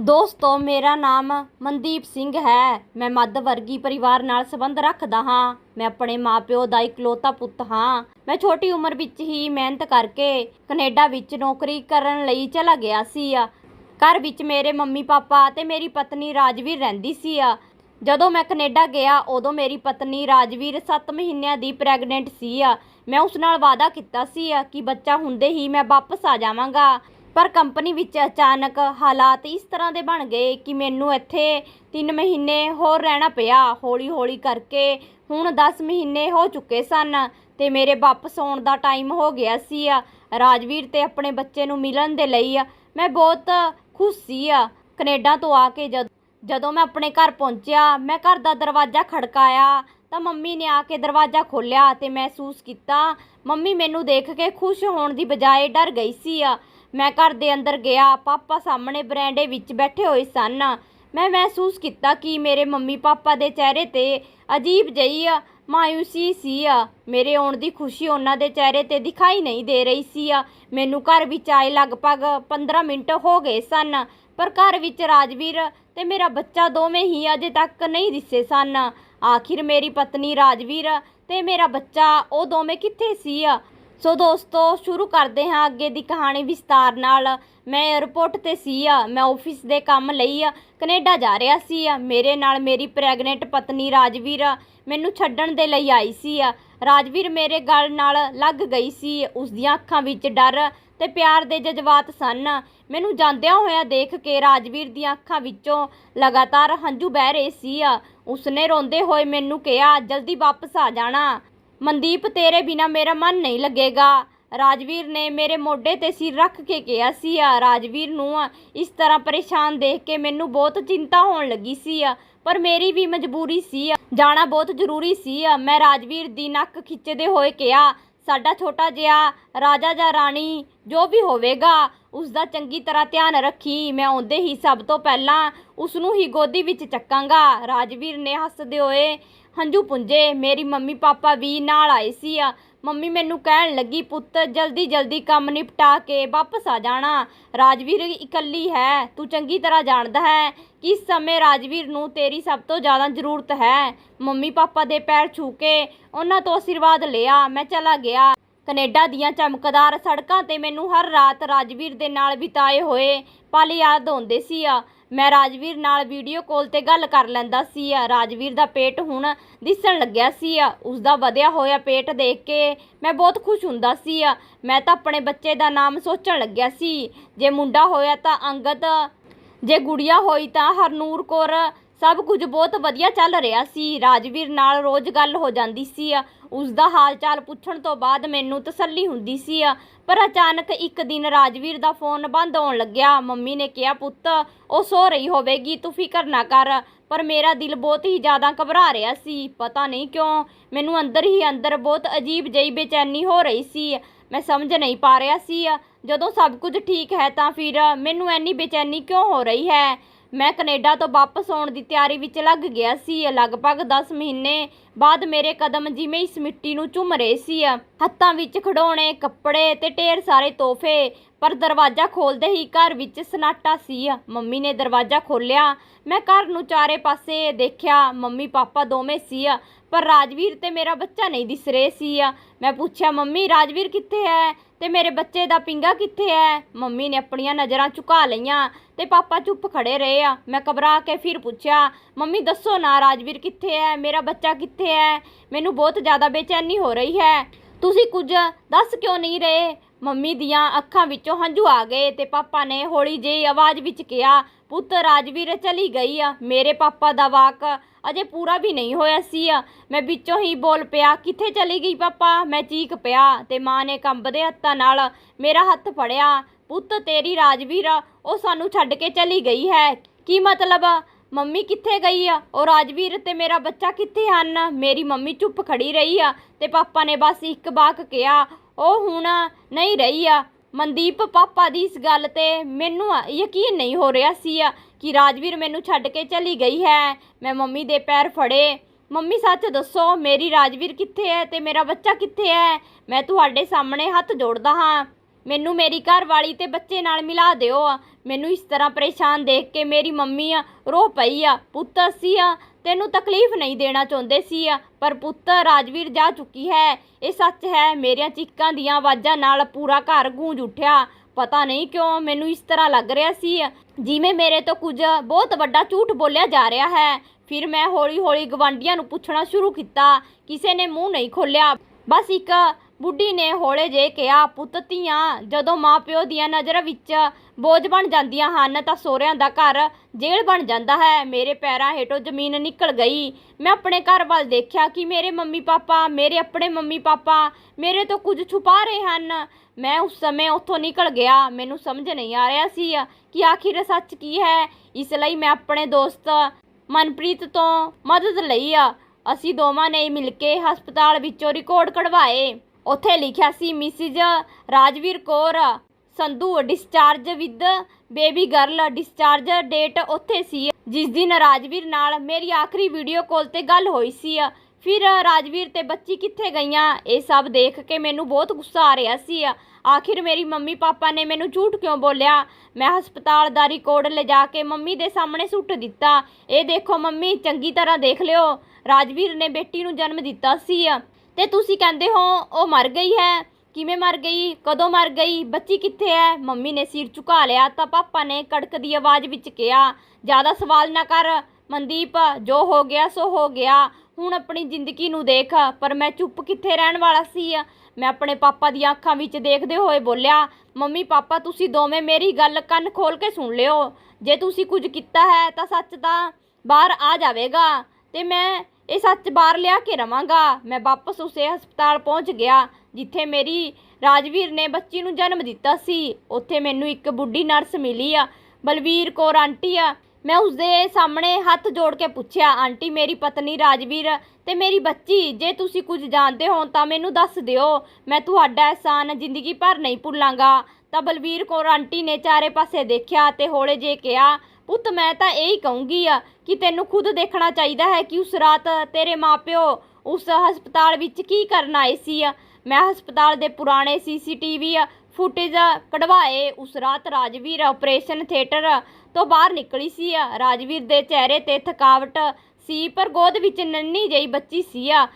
ਦੋਸਤੋ, ਮੇਰਾ ਨਾਮ ਮਨਦੀਪ ਸਿੰਘ ਹੈ। ਮੈਂ ਮੱਧ ਵਰਗੀ ਪਰਿਵਾਰ ਨਾਲ ਸੰਬੰਧ ਰੱਖਦਾ ਹਾਂ। ਮੈਂ ਆਪਣੇ ਮਾਪਿਓ ਦਾ ਇਕਲੌਤਾ ਪੁੱਤ ਹਾਂ। ਮੈਂ ਛੋਟੀ ਉਮਰ ਵਿੱਚ ਹੀ ਮਿਹਨਤ ਕਰਕੇ ਕੈਨੇਡਾ ਵਿੱਚ ਨੌਕਰੀ ਕਰਨ ਲਈ ਚਲਾ ਗਿਆ ਸੀ। ਆ ਘਰ ਵਿੱਚ ਮੇਰੇ ਮੰਮੀ ਪਾਪਾ ਅਤੇ ਮੇਰੀ ਪਤਨੀ ਰਾਜਵੀਰ ਰਹਿੰਦੀ ਸੀ। ਆ ਜਦੋਂ ਮੈਂ ਕੈਨੇਡਾ ਗਿਆ, ਉਦੋਂ ਮੇਰੀ ਪਤਨੀ ਰਾਜਵੀਰ 7 ਮਹੀਨਿਆਂ ਦੀ ਪ੍ਰੈਗਨੈਂਟ ਸੀ। ਆ ਮੈਂ ਉਸ ਨਾਲ ਵਾਅਦਾ ਕੀਤਾ ਸੀ ਕਿ ਬੱਚਾ ਹੁੰਦੇ ਹੀ ਮੈਂ ਵਾਪਸ ਆ ਜਾਵਾਂਗਾ। ਪਰ ਕੰਪਨੀ ਵਿੱਚ ਅਚਾਨਕ ਹਾਲਾਤ ਇਸ ਤਰ੍ਹਾਂ ਦੇ ਬਣ ਗਏ ਕਿ ਮੈਨੂੰ ਇੱਥੇ 3 ਮਹੀਨੇ ਹੋਰ ਰਹਿਣਾ ਪਿਆ। ਹੌਲੀ-ਹੌਲੀ ਕਰਕੇ ਹੁਣ 10 ਮਹੀਨੇ ਹੋ ਚੁੱਕੇ ਸਨ ਤੇ ਮੇਰੇ ਵਾਪਸ ਆਉਣ ਦਾ ਟਾਈਮ ਹੋ ਗਿਆ ਸੀ। ਆ ਰਾਜਵੀਰ ਤੇ ਆਪਣੇ ਬੱਚੇ ਨੂੰ ਮਿਲਣ ਦੇ ਲਈ ਮੈਂ ਬਹੁਤ ਖੁਸ਼ ਸੀ। ਆ ਕੈਨੇਡਾ ਤੋਂ ਆ ਕੇ ਜਦ, ਜਦੋਂ ਮੈਂ ਆਪਣੇ ਘਰ ਪਹੁੰਚਿਆ, ਮੈਂ ਘਰ ਦਾ ਦਰਵਾਜ਼ਾ ਖੜਕਾਇਆ ਤਾਂ ਮੰਮੀ ਨੇ ਆ ਕੇ ਦਰਵਾਜ਼ਾ ਖੋਲ੍ਹਿਆ ਤੇ ਮਹਿਸੂਸ ਕੀਤਾ, ਮੰਮੀ ਮੈਨੂੰ ਦੇਖ ਕੇ ਖੁਸ਼ ਹੋਣ ਦੀ ਬਜਾਏ ਡਰ ਗਈ ਸੀ। ਆ ਮੈਂ ਘਰ ਦੇ ਅੰਦਰ ਗਿਆ, ਪਾਪਾ ਸਾਹਮਣੇ ਬਰਾਂਡੇ ਵਿੱਚ ਬੈਠੇ ਹੋਏ ਸਨ। ਮੈਂ ਮਹਿਸੂਸ ਕੀਤਾ ਕਿ ਮੇਰੇ ਮੰਮੀ ਪਾਪਾ ਦੇ ਚਿਹਰੇ ਤੇ ਅਜੀਬ ਜਿਹੀ ਆ ਮਾਇੂਸੀ ਸੀ। ਆ ਮੇਰੇ ਆਉਣ ਦੀ ਖੁਸ਼ੀ ਉਹਨਾਂ ਦੇ ਚਿਹਰੇ ਤੇ ਦਿਖਾਈ ਨਹੀਂ ਦੇ ਰਹੀ ਸੀ। ਆ ਮੈਨੂੰ ਘਰ ਵਿੱਚ ਆਏ ਲਗਭਗ 15 ਮਿੰਟ ਹੋ ਗਏ ਸਨ, ਪਰ ਘਰ ਵਿੱਚ ਰਾਜਵੀਰ ਤੇ ਮੇਰਾ ਬੱਚਾ ਦੋਵੇਂ ਹੀ ਅਜੇ ਤੱਕ ਨਹੀਂ ਦਿਸੇ ਸਨ। ਆਖਿਰ ਮੇਰੀ ਪਤਨੀ ਰਾਜਵੀਰ ਤੇ ਮੇਰਾ ਬੱਚਾ, ਉਹ ਦੋਵੇਂ ਕਿੱਥੇ ਸੀ? ਆ ਸੋ ਦੋਸਤੋ, ਸ਼ੁਰੂ ਕਰਦੇ ਹਾਂ ਅੱਗੇ ਦੀ ਕਹਾਣੀ ਵਿਸਤਾਰ ਨਾਲ। ਮੈਂ 에ਅਰਪੋਰਟ ਤੇ ਸੀ ਆ, ਮੈਂ ਆਫਿਸ ਦੇ ਕੰਮ ਲਈ ਆ, ਕੈਨੇਡਾ ਜਾ ਰਿਹਾ ਸੀ ਆ। ਮੇਰੇ ਨਾਲ ਮੇਰੀ ਪ੍ਰੈਗਨੈਂਟ ਪਤਨੀ ਰਾਜਵੀਰ ਮੈਨੂੰ ਛੱਡਣ ਦੇ ਲਈ ਆਈ ਸੀ ਆ। ਰਾਜਵੀਰ ਮੇਰੇ ਗਲ ਨਾਲ ਲੱਗ ਗਈ ਸੀ, ਉਸ ਦੀਆਂ ਅੱਖਾਂ ਵਿੱਚ ਡਰ ਤੇ ਪਿਆਰ ਦੇ ਜਜ਼ਬਾਤ ਸਨ। ਮੈਨੂੰ ਜਾਂਦਿਆਂ ਹੋਇਆਂ ਦੇਖ ਕੇ ਰਾਜਵੀਰ ਦੀਆਂ ਅੱਖਾਂ ਵਿੱਚੋਂ ਲਗਾਤਾਰ ਹੰਝੂ ਬਹਿ ਰਹੇ ਸੀ ਆ। ਉਸਨੇ ਰੋਂਦੇ ਹੋਏ ਮੈਨੂੰ ਕਿਹਾ, ਜਲਦੀ ਵਾਪਸ ਆ ਜਾਣਾ। ਮਨਦੀਪ, ਤੇਰੇ ਬਿਨਾ ਮੇਰਾ ਮਨ ਨਹੀਂ ਲੱਗੇਗਾ। ਰਾਜਵੀਰ ਨੇ ਮੇਰੇ ਮੋਢੇ ਤੇ ਸਿਰ ਰੱਖ ਕੇ ਕਿਹਾ ਸੀ ਆ ਰਾਜਵੀਰ ਨੂੰ ਇਸ ਤਰ੍ਹਾਂ ਪਰੇਸ਼ਾਨ ਦੇਖ ਕੇ ਮੈਨੂੰ ਬਹੁਤ ਚਿੰਤਾ ਹੋਣ ਲੱਗੀ ਸੀ ਆ ਪਰ ਮੇਰੀ ਵੀ ਮਜਬੂਰੀ ਸੀ ਜਾਣਾ ਬਹੁਤ ਜ਼ਰੂਰੀ ਸੀ ਆ ਮੈਂ ਰਾਜਵੀਰ ਦੀ ਨੱਕ ਖਿੱਚਦੇ ਹੋਏ ਕਿਹਾ, ਸਾਡਾ ਛੋਟਾ ਜਿਹਾ ਰਾਜਾ ਜਾਂ ਰਾਣੀ, ਜੋ ਵੀ ਹੋਵੇਗਾ ਉਸ ਦਾ ਚੰਗੀ ਤਰ੍ਹਾਂ ਧਿਆਨ ਰੱਖੀ। ਮੈਂ ਆਉਂਦੇ ਹੀ ਸਭ ਤੋਂ ਪਹਿਲਾਂ ਉਸ ਨੂੰ ਹੀ ਗੋਦੀ ਵਿੱਚ ਚੱਕਾਂਗਾ। ਰਾਜਵੀਰ ਨੇ ਹੱਸਦੇ ਹੋਏ ਹੰਝੂ ਪੁੰਜੇ ਮੇਰੀ ਮੰਮੀ ਪਾਪਾ ਵੀ ਨਾਲ ਆਏ ਸੀ ਆ। ਮੰਮੀ ਮੈਨੂੰ ਕਹਿਣ ਲੱਗੀ, ਪੁੱਤ, ਜਲਦੀ ਜਲਦੀ ਕੰਮ ਨਿਪਟਾ ਕੇ ਵਾਪਸ ਆ ਜਾਣਾ। ਰਾਜਵੀਰ ਇਕੱਲੀ ਹੈ, ਤੂੰ ਚੰਗੀ ਤਰ੍ਹਾਂ ਜਾਣਦਾ ਹੈ ਕਿ ਇਸ ਸਮੇਂ ਰਾਜਵੀਰ ਨੂੰ ਤੇਰੀ ਸਭ ਤੋਂ ਜ਼ਿਆਦਾ ਜ਼ਰੂਰਤ ਹੈ। ਮੰਮੀ ਪਾਪਾ ਦੇ ਪੈਰ ਛੂ ਕੇ ਉਹਨਾਂ ਤੋਂ ਆਸ਼ੀਰਵਾਦ ਲਿਆ, ਮੈਂ ਚਲਾ ਗਿਆ। ਕੈਨੇਡਾ ਦੀਆਂ ਚਮਕਦਾਰ ਸੜਕਾਂ ਤੇ ਮੈਨੂੰ ਹਰ ਰਾਤ ਰਾਜਵੀਰ ਦੇ ਨਾਲ ਬਿਤਾਏ ਹੋਏ ਪਲ ਯਾਦ ਆਉਂਦੇ ਸੀ ਆ। ਮੈਂ ਰਾਜਵੀਰ ਨਾਲ ਵੀਡੀਓ ਕਾਲ ਤੇ ਗੱਲ ਕਰ ਲੈਂਦਾ ਸੀ। ਆ ਰਾਜਵੀਰ ਦਾ ਪੇਟ ਹੁਣ ਦਿਸਣ ਲੱਗਿਆ ਸੀ। ਆ ਉਸ ਦਾ ਵਧਿਆ ਹੋਇਆ ਪੇਟ ਦੇਖ ਕੇ ਮੈਂ ਬਹੁਤ ਖੁਸ਼ ਹੁੰਦਾ ਸੀ। ਆ ਮੈਂ ਤਾਂ ਆਪਣੇ ਬੱਚੇ ਦਾ ਨਾਮ ਸੋਚਣ ਲੱਗਿਆ ਸੀ। ਜੇ ਮੁੰਡਾ ਹੋਇਆ ਤਾਂ ਅੰਗਦ, ਜੇ ਗੁੜੀਆ ਹੋਈ ਤਾਂ ਹਰਨੂਰ ਕੌਰ। ਸਭ ਕੁਝ ਬਹੁਤ ਵਧੀਆ ਚੱਲ ਰਿਹਾ ਸੀ। ਰਾਜਵੀਰ ਨਾਲ ਰੋਜ਼ ਗੱਲ ਹੋ ਜਾਂਦੀ ਸੀ। ਆ ਉਸ ਦਾ ਹਾਲ ਚਾਲ ਪੁੱਛਣ ਤੋਂ ਬਾਅਦ ਮੈਨੂੰ ਤਸੱਲੀ ਹੁੰਦੀ ਸੀ ਪਰ ਅਚਾਨਕ ਇੱਕ ਦਿਨ ਰਾਜਵੀਰ ਦਾ ਫੋਨ ਬੰਦ ਆਉਣ ਲੱਗਿਆ। ਮੰਮੀ ਨੇ ਕਿਹਾ, ਪੁੱਤ, ਉਹ ਸੋ ਰਹੀ ਹੋਵੇਗੀ, ਤੂੰ ਫਿਕਰ ਨਾ ਕਰ। ਪਰ ਮੇਰਾ ਦਿਲ ਬਹੁਤ ਹੀ ਜ਼ਿਆਦਾ ਘਬਰਾ ਰਿਹਾ ਸੀ। ਪਤਾ ਨਹੀਂ ਕਿਉਂ, ਮੈਨੂੰ ਅੰਦਰ ਹੀ ਅੰਦਰ ਬਹੁਤ ਅਜੀਬ ਜਿਹੀ ਬੇਚੈਨੀ ਹੋ ਰਹੀ ਸੀ। ਮੈਂ ਸਮਝ ਨਹੀਂ ਪਾ ਰਿਹਾ ਸੀ। ਜਦੋਂ ਸਭ ਕੁਝ ਠੀਕ ਹੈ ਤਾਂ ਫਿਰ ਮੈਨੂੰ ਐਨੀ ਬੇਚੈਨੀ ਕਿਉਂ ਹੋ ਰਹੀ ਹੈ? ਮੈਂ ਕੈਨੇਡਾ ਤੋਂ ਵਾਪਸ ਆਉਣ ਦੀ ਤਿਆਰੀ ਵਿੱਚ ਲੱਗ ਗਿਆ ਸੀ। ਲਗਭਗ 10 ਮਹੀਨੇ ਬਾਅਦ ਮੇਰੇ ਕਦਮ ਜਿਵੇਂ ਇਸ ਮਿੱਟੀ ਨੂੰ ਚੁੰਮ ਰਹੇ ਸੀ ਹੱਥਾਂ ਵਿੱਚ ਖਿਡੌਣੇ, ਕੱਪੜੇ ਤੇ ਢੇਰ ਸਾਰੇ ਤੋਹਫੇ, ਪਰ ਦਰਵਾਜ਼ਾ ਖੋਲਦੇ ਹੀ ਘਰ ਵਿੱਚ ਸਨਾਟਾ ਸੀ ਮੰਮੀ ਨੇ ਦਰਵਾਜ਼ਾ ਖੋਲ੍ਹਿਆ। ਮੈਂ ਘਰ ਨੂੰ ਚਾਰੇ ਪਾਸੇ ਦੇਖਿਆ। ਮੰਮੀ ਪਾਪਾ ਦੋਵੇਂ ਸੀ ਪਰ ਰਾਜਵੀਰ ਤੇ ਮੇਰਾ ਬੱਚਾ ਨਹੀਂ ਦਿਸ ਰਹੇ ਸੀ ਮੈਂ ਪੁੱਛਿਆ, ਮੰਮੀ, ਰਾਜਵੀਰ ਕਿੱਥੇ ਹੈ? ਤੇ ਮੇਰੇ ਬੱਚੇ ਦਾ ਪਿੰਗਾ ਕਿੱਥੇ ਹੈ? ਮੰਮੀ ਨੇ ਆਪਣੀਆਂ ਨਜ਼ਰਾਂ ਝੁਕਾ ਲਈਆਂ ਤੇ ਪਾਪਾ ਚੁੱਪ ਖੜੇ ਰਹੇ ਆ। ਮੈਂ ਘਬਰਾ ਕੇ ਫਿਰ ਪੁੱਛਿਆ, ਮੰਮੀ, ਦੱਸੋ ਨਾ ਰਾਜਵੀਰ ਕਿੱਥੇ ਹੈ? ਮੇਰਾ ਬੱਚਾ ਕਿੱਥੇ ਹੈ ਮੈਨੂੰ ਬਹੁਤ ਜ਼ਿਆਦਾ ਬੇਚੈਨੀ ਹੋ ਰਹੀ ਹੈ। ਤੁਸੀਂ ਕੁਝ ਦੱਸ ਕਿਉਂ ਨਹੀਂ ਰਹੇ? ਮੰਮੀ ਦੀਆਂ ਅੱਖਾਂ ਵਿੱਚੋਂ ਹੰਝੂ ਆ ਗਏ ਤੇ ਪਾਪਾ ਨੇ ਹੌਲੀ ਜਿਹੀ ਆਵਾਜ਼ ਵਿੱਚ ਕਿਹਾ, ਪੁੱਤ, ਰਾਜਵੀਰ ਚਲੀ ਗਈ ਆ। ਮੇਰੇ ਪਾਪਾ ਦਾ ਵਾਕ ਅਜੇ ਪੂਰਾ ਵੀ ਨਹੀਂ ਹੋਇਆ ਸੀ। ਮੈਂ ਵਿੱਚੋਂ ਹੀ ਬੋਲ ਪਿਆ, ਕਿੱਥੇ ਚਲੀ ਗਈ ਪਾਪਾ? ਮੈਂ ਚੀਕ ਪਿਆ ਤੇ ਮਾਂ ਨੇ ਕੰਬਦੇ ਹੱਥਾਂ ਨਾਲ ਮੇਰਾ ਹੱਥ ਫੜਿਆ, ਪੁੱਤ, ਤੇਰੀ ਰਾਜਵੀਰ, ਉਹ ਸਾਨੂੰ ਛੱਡ ਕੇ ਚਲੀ ਗਈ ਹੈ। ਕੀ ਮਤਲਬ? ਮੰਮੀ ਕਿੱਥੇ ਗਈ ਆ? ਉਹ ਰਾਜਵੀਰ ਤੇ ਮੇਰਾ ਬੱਚਾ ਕਿੱਥੇ ਹਨ? ਮੇਰੀ ਮੰਮੀ ਚੁੱਪ ਖੜੀ ਰਹੀ ਆ ਤੇ ਪਾਪਾ ਨੇ ਬਸ ਇੱਕ ਬਾਕ ਕਿਹਾ, ਉਹ ਹੁਣ ਨਹੀਂ ਰਹੀ ਆ। ਮਨਦੀਪ ਪਾਪਾ ਦੀ ਇਸ ਗੱਲ ਤੇ ਮੈਨੂੰ ਯਕੀਨ ਨਹੀਂ ਹੋ ਰਿਹਾ ਸੀ ਆ ਕਿ ਰਾਜਵੀਰ ਮੈਨੂੰ ਛੱਡ ਕੇ ਚਲੀ ਗਈ ਹੈ। ਮੈਂ ਮੰਮੀ ਦੇ ਪੈਰ ਫੜੇ। ਮੰਮੀ, ਸੱਚ ਦੱਸੋ, ਮੇਰੀ ਰਾਜਵੀਰ ਕਿੱਥੇ ਹੈ ਤੇ ਮੇਰਾ ਬੱਚਾ ਕਿੱਥੇ ਹੈ? ਮੈਂ ਤੁਹਾਡੇ ਸਾਹਮਣੇ ਹੱਥ ਜੋੜਦਾ ਹਾਂ। ਮੈਨੂੰ ਮੇਰੀ ਘਰ ਵਾਲੀ ਤੇ ਬੱਚੇ ਨਾਲ ਮਿਲਾ ਦਿਓ ਮੈਨੂੰ ਇਸ ਤਰ੍ਹਾਂ ਪਰੇਸ਼ਾਨ ਦੇਖ ਕੇ ਮੇਰੀ ਮੰਮੀ ਆ, ਰੋ ਪਈ ਆ। ਪੁੱਤ, ਅਸੀਂ ਆ, ਤੈਨੂੰ ਤਕਲੀਫ ਨਹੀਂ ਦੇਣਾ ਚਾਹੁੰਦੇ ਸੀ ਆ, ਪਰ ਪੁੱਤ, ਰਾਜਵੀਰ ਜਾ ਚੁੱਕੀ ਹੈ। ਇਹ ਸੱਚ ਹੈ, ਮੇਰੀਆਂ ਚੀਕਾਂ ਦੀਆਂ ਆਵਾਜ਼ਾਂ ਨਾਲ ਪੂਰਾ ਘਰ ਗੂੰਜ ਉੱਠਿਆ। ਪਤਾ ਨਹੀਂ ਕਿਉਂ ਮੈਨੂੰ ਇਸ ਤਰ੍ਹਾਂ ਲੱਗ ਰਿਹਾ ਸੀ ਜਿਵੇਂ ਮੇਰੇ ਤੋਂ ਕੁਝ ਬਹੁਤ ਵੱਡਾ ਝੂਠ ਬੋਲਿਆ ਜਾ ਰਿਹਾ ਹੈ। ਫਿਰ ਮੈਂ ਹੌਲੀ-ਹੌਲੀ ਗਵਾਂਢੀਆਂ ਨੂੰ ਪੁੱਛਣਾ ਸ਼ੁਰੂ ਕੀਤਾ। ਕਿਸੇ ਨੇ ਮੂੰਹ ਨਹੀਂ ਖੋਲਿਆ ਬਸ ਇੱਕ ਬੁੱਢੀ ਨੇ ਹੌਲੇ ਜੇ ਕਿਹਾ, ਪੁੱਤ, ਧੀਆਂ, ਜਦੋਂ ਮਾਪਿਓ ਦੀਆਂ ਨਜ਼ਰ ਵਿੱਚ ਬੋਝ ਬਣ ਜਾਂਦੀਆਂ ਹਨ, ਤਾਂ ਸੋਹਰਿਆਂ ਦਾ ਘਰ ਜੇਲ੍ਹ ਬਣ ਜਾਂਦਾ ਹੈ। ਮੇਰੇ ਪੈਰਾਂ ਹੇਠੋਂ ਜ਼ਮੀਨ ਨਿਕਲ ਗਈ। ਮੈਂ ਆਪਣੇ ਘਰ ਵੱਲ ਦੇਖਿਆ ਕਿ ਮੇਰੇ ਮੰਮੀ ਪਾਪਾ ਮੇਰੇ ਆਪਣੇ ਮੰਮੀ ਪਾਪਾ ਮੇਰੇ ਤੋਂ ਕੁਝ ਛੁਪਾ ਰਹੇ ਹਨ। ਮੈਂ ਉਸ ਸਮੇਂ ਉੱਥੋਂ ਨਿਕਲ ਗਿਆ। ਮੈਨੂੰ ਸਮਝ ਨਹੀਂ ਆ ਰਿਹਾ ਸੀ ਕਿ ਆਖਿਰ ਸੱਚ ਕੀ ਹੈ। ਇਸ ਲਈ ਮੈਂ ਆਪਣੇ ਦੋਸਤ ਮਨਪ੍ਰੀਤ ਤੋਂ ਮਦਦ ਲਈ ਆ। ਅਸੀਂ ਦੋਵਾਂ ਨੇ ਮਿਲ ਕੇ ਹਸਪਤਾਲ ਵਿੱਚੋਂ ਰਿਕਾਰਡ ਕਢਵਾਏ। ਉੱਥੇ ਲਿਖਿਆ ਸੀ, Mrs Rajvir Kaur Sandhu discharge with baby girl discharge date ਉੱਥੇ ਸੀ। ਜਿਸ ਦਿਨ ਰਾਜਵੀਰ ਨਾਲ ਮੇਰੀ ਆਖਰੀ ਵੀਡੀਓ ਕਾਲ ਤੇ ਗੱਲ ਹੋਈ ਸੀ। ਫਿਰ ਰਾਜਵੀਰ ਤੇ ਬੱਚੀ ਕਿੱਥੇ ਗਈਆਂ? ਇਹ ਸਭ ਦੇਖ ਕੇ ਮੈਨੂੰ ਬਹੁਤ ਗੁੱਸਾ ਆ ਰਿਹਾ ਸੀ। ਆਖਿਰ ਮੇਰੀ ਮੰਮੀ ਪਾਪਾ ਨੇ ਮੈਨੂੰ ਝੂਠ ਕਿਉਂ ਬੋਲਿਆ? ਮੈਂ ਹਸਪਤਾਲ ਦਾ ਰਿਕਾਰਡ ਲਿਜਾ ਕੇ ਮੰਮੀ ਦੇ ਸਾਹਮਣੇ ਸੁੱਟ ਦਿੱਤਾ। ਇਹ ਦੇਖੋ ਮੰਮੀ, ਚੰਗੀ ਤਰ੍ਹਾਂ ਦੇਖ ਲਿਓ। ਰਾਜਵੀਰ ਨੇ ਬੇਟੀ ਨੂੰ ਜਨਮ ਦਿੱਤਾ ਸੀ। ਤੇ ਤੁਸੀਂ ਕਹਿੰਦੇ ਹੋ, ਉਹ ਮਰ ਗਈ ਹੈ। ਕਿਵੇਂ ਮਰ ਗਈ? ਕਦੋਂ ਮਰ ਗਈ? ਬੱਚੀ ਕਿੱਥੇ ਹੈ? ਮੰਮੀ ਨੇ ਸਿਰ ਝੁਕਾ ਲਿਆ ਤਾਂ ਪਾਪਾ ਨੇ ਕੜਕਦੀ ਆਵਾਜ਼ ਵਿੱਚ ਕਿਹਾ, ਜ਼ਿਆਦਾ ਸਵਾਲ ਨਾ ਕਰ ਮਨਦੀਪ, ਜੋ ਹੋ ਗਿਆ ਸੋ ਹੋ ਗਿਆ। ਹੁਣ ਆਪਣੀ ਜ਼ਿੰਦਗੀ ਨੂੰ ਦੇਖ, ਪਰ ਮੈਂ ਚੁੱਪ ਕਿੱਥੇ ਰਹਿਣ ਵਾਲਾ ਸੀ? ਮੈਂ ਆਪਣੇ ਪਾਪਾ ਦੀਆਂ ਅੱਖਾਂ ਵਿੱਚ ਦੇਖਦੇ ਹੋਏ ਬੋਲਿਆ, ਮੰਮੀ, ਪਾਪਾ, ਤੁਸੀਂ ਦੋਵੇਂ ਮੇਰੀ ਗੱਲ ਕੰਨ ਖੋਲ ਕੇ ਸੁਣ ਲਿਓ। ਜੇ ਤੁਸੀਂ ਕੁਝ ਕੀਤਾ ਹੈ ਤਾਂ ਸੱਚ ਤਾਂ ਬਾਹਰ ਆ ਜਾਵੇਗਾ। ਤੇ ਮੈਂ ਇਹ ਸੱਚ ਬਾਹਰ ਲਿਆ ਕੇ ਰਵਾਂਗਾ। ਮੈਂ ਵਾਪਸ ਉਸੇ ਹਸਪਤਾਲ ਪਹੁੰਚ ਗਿਆ, ਜਿੱਥੇ ਮੇਰੀ ਰਾਜਵੀਰ ਨੇ ਬੱਚੀ ਨੂੰ ਜਨਮ ਦਿੱਤਾ ਸੀ। ਉੱਥੇ ਮੈਨੂੰ ਇੱਕ ਬੁੱਢੀ ਨਰਸ ਮਿਲੀ ਆ, ਬਲਵੀਰ ਕੌਰ ਆਂਟੀ ਆ। ਮੈਂ ਉਸਦੇ ਸਾਹਮਣੇ ਹੱਥ ਜੋੜ ਕੇ ਪੁੱਛਿਆ, ਆਂਟੀ, ਮੇਰੀ ਪਤਨੀ ਰਾਜਵੀਰ ਤੇ ਮੇਰੀ ਬੱਚੀ, ਜੇ ਤੁਸੀਂ ਕੁਝ ਜਾਣਦੇ ਹੋ ਤਾਂ ਮੈਨੂੰ ਦੱਸ ਦਿਓ। ਮੈਂ ਤੁਹਾਡਾ ਅਹਿਸਾਨ ਜ਼ਿੰਦਗੀ ਭਰ ਨਹੀਂ ਭੁੱਲਾਂਗਾ। ਤਾਂ ਬਲਵੀਰ ਕੌਰ ਆਂਟੀ ਨੇ ਚਾਰੇ ਪਾਸੇ ਦੇਖਿਆ ਤੇ ਹੌਲੇ ਜੇ ਕਿਹਾ ਪੁੱਤ, ਮੈਂ ਤਾਂ ਇਹ ਹੀ ਕਹੂੰਗੀ ਆ ਕਿ ਤੈਨੂੰ ਖੁਦ ਦੇਖਣਾ ਚਾਹੀਦਾ ਹੈ ਕਿ ਉਸ ਰਾਤ ਤੇਰੇ ਮਾਪਿਓ ਉਸ ਹਸਪਤਾਲ ਵਿੱਚ ਕੀ ਕਰਨ ਆਏ ਸੀ ਆ। ਮੈਂ ਹਸਪਤਾਲ ਦੇ ਪੁਰਾਣੇ ਸੀਸੀਟੀਵੀ ਫੁਟੇਜ ਕਢਵਾਏ, ਉਸ ਰਾਤ ਰਾਜਵੀਰ ਆਪਰੇਸ਼ਨ ਥੀਏਟਰ ਤੋਂ ਬਾਹਰ ਨਿਕਲੀ ਸੀ ਆ। ਰਾਜਵੀਰ ਦੇ ਚਿਹਰੇ ਤੇ ਥਕਾਵਟ ਸੀ, ਪਰ ਗੋਦ ਵਿੱਚ ਨੰਨੀ ਜਿਹੀ ਬੱਚੀ ਸੀ ਆ।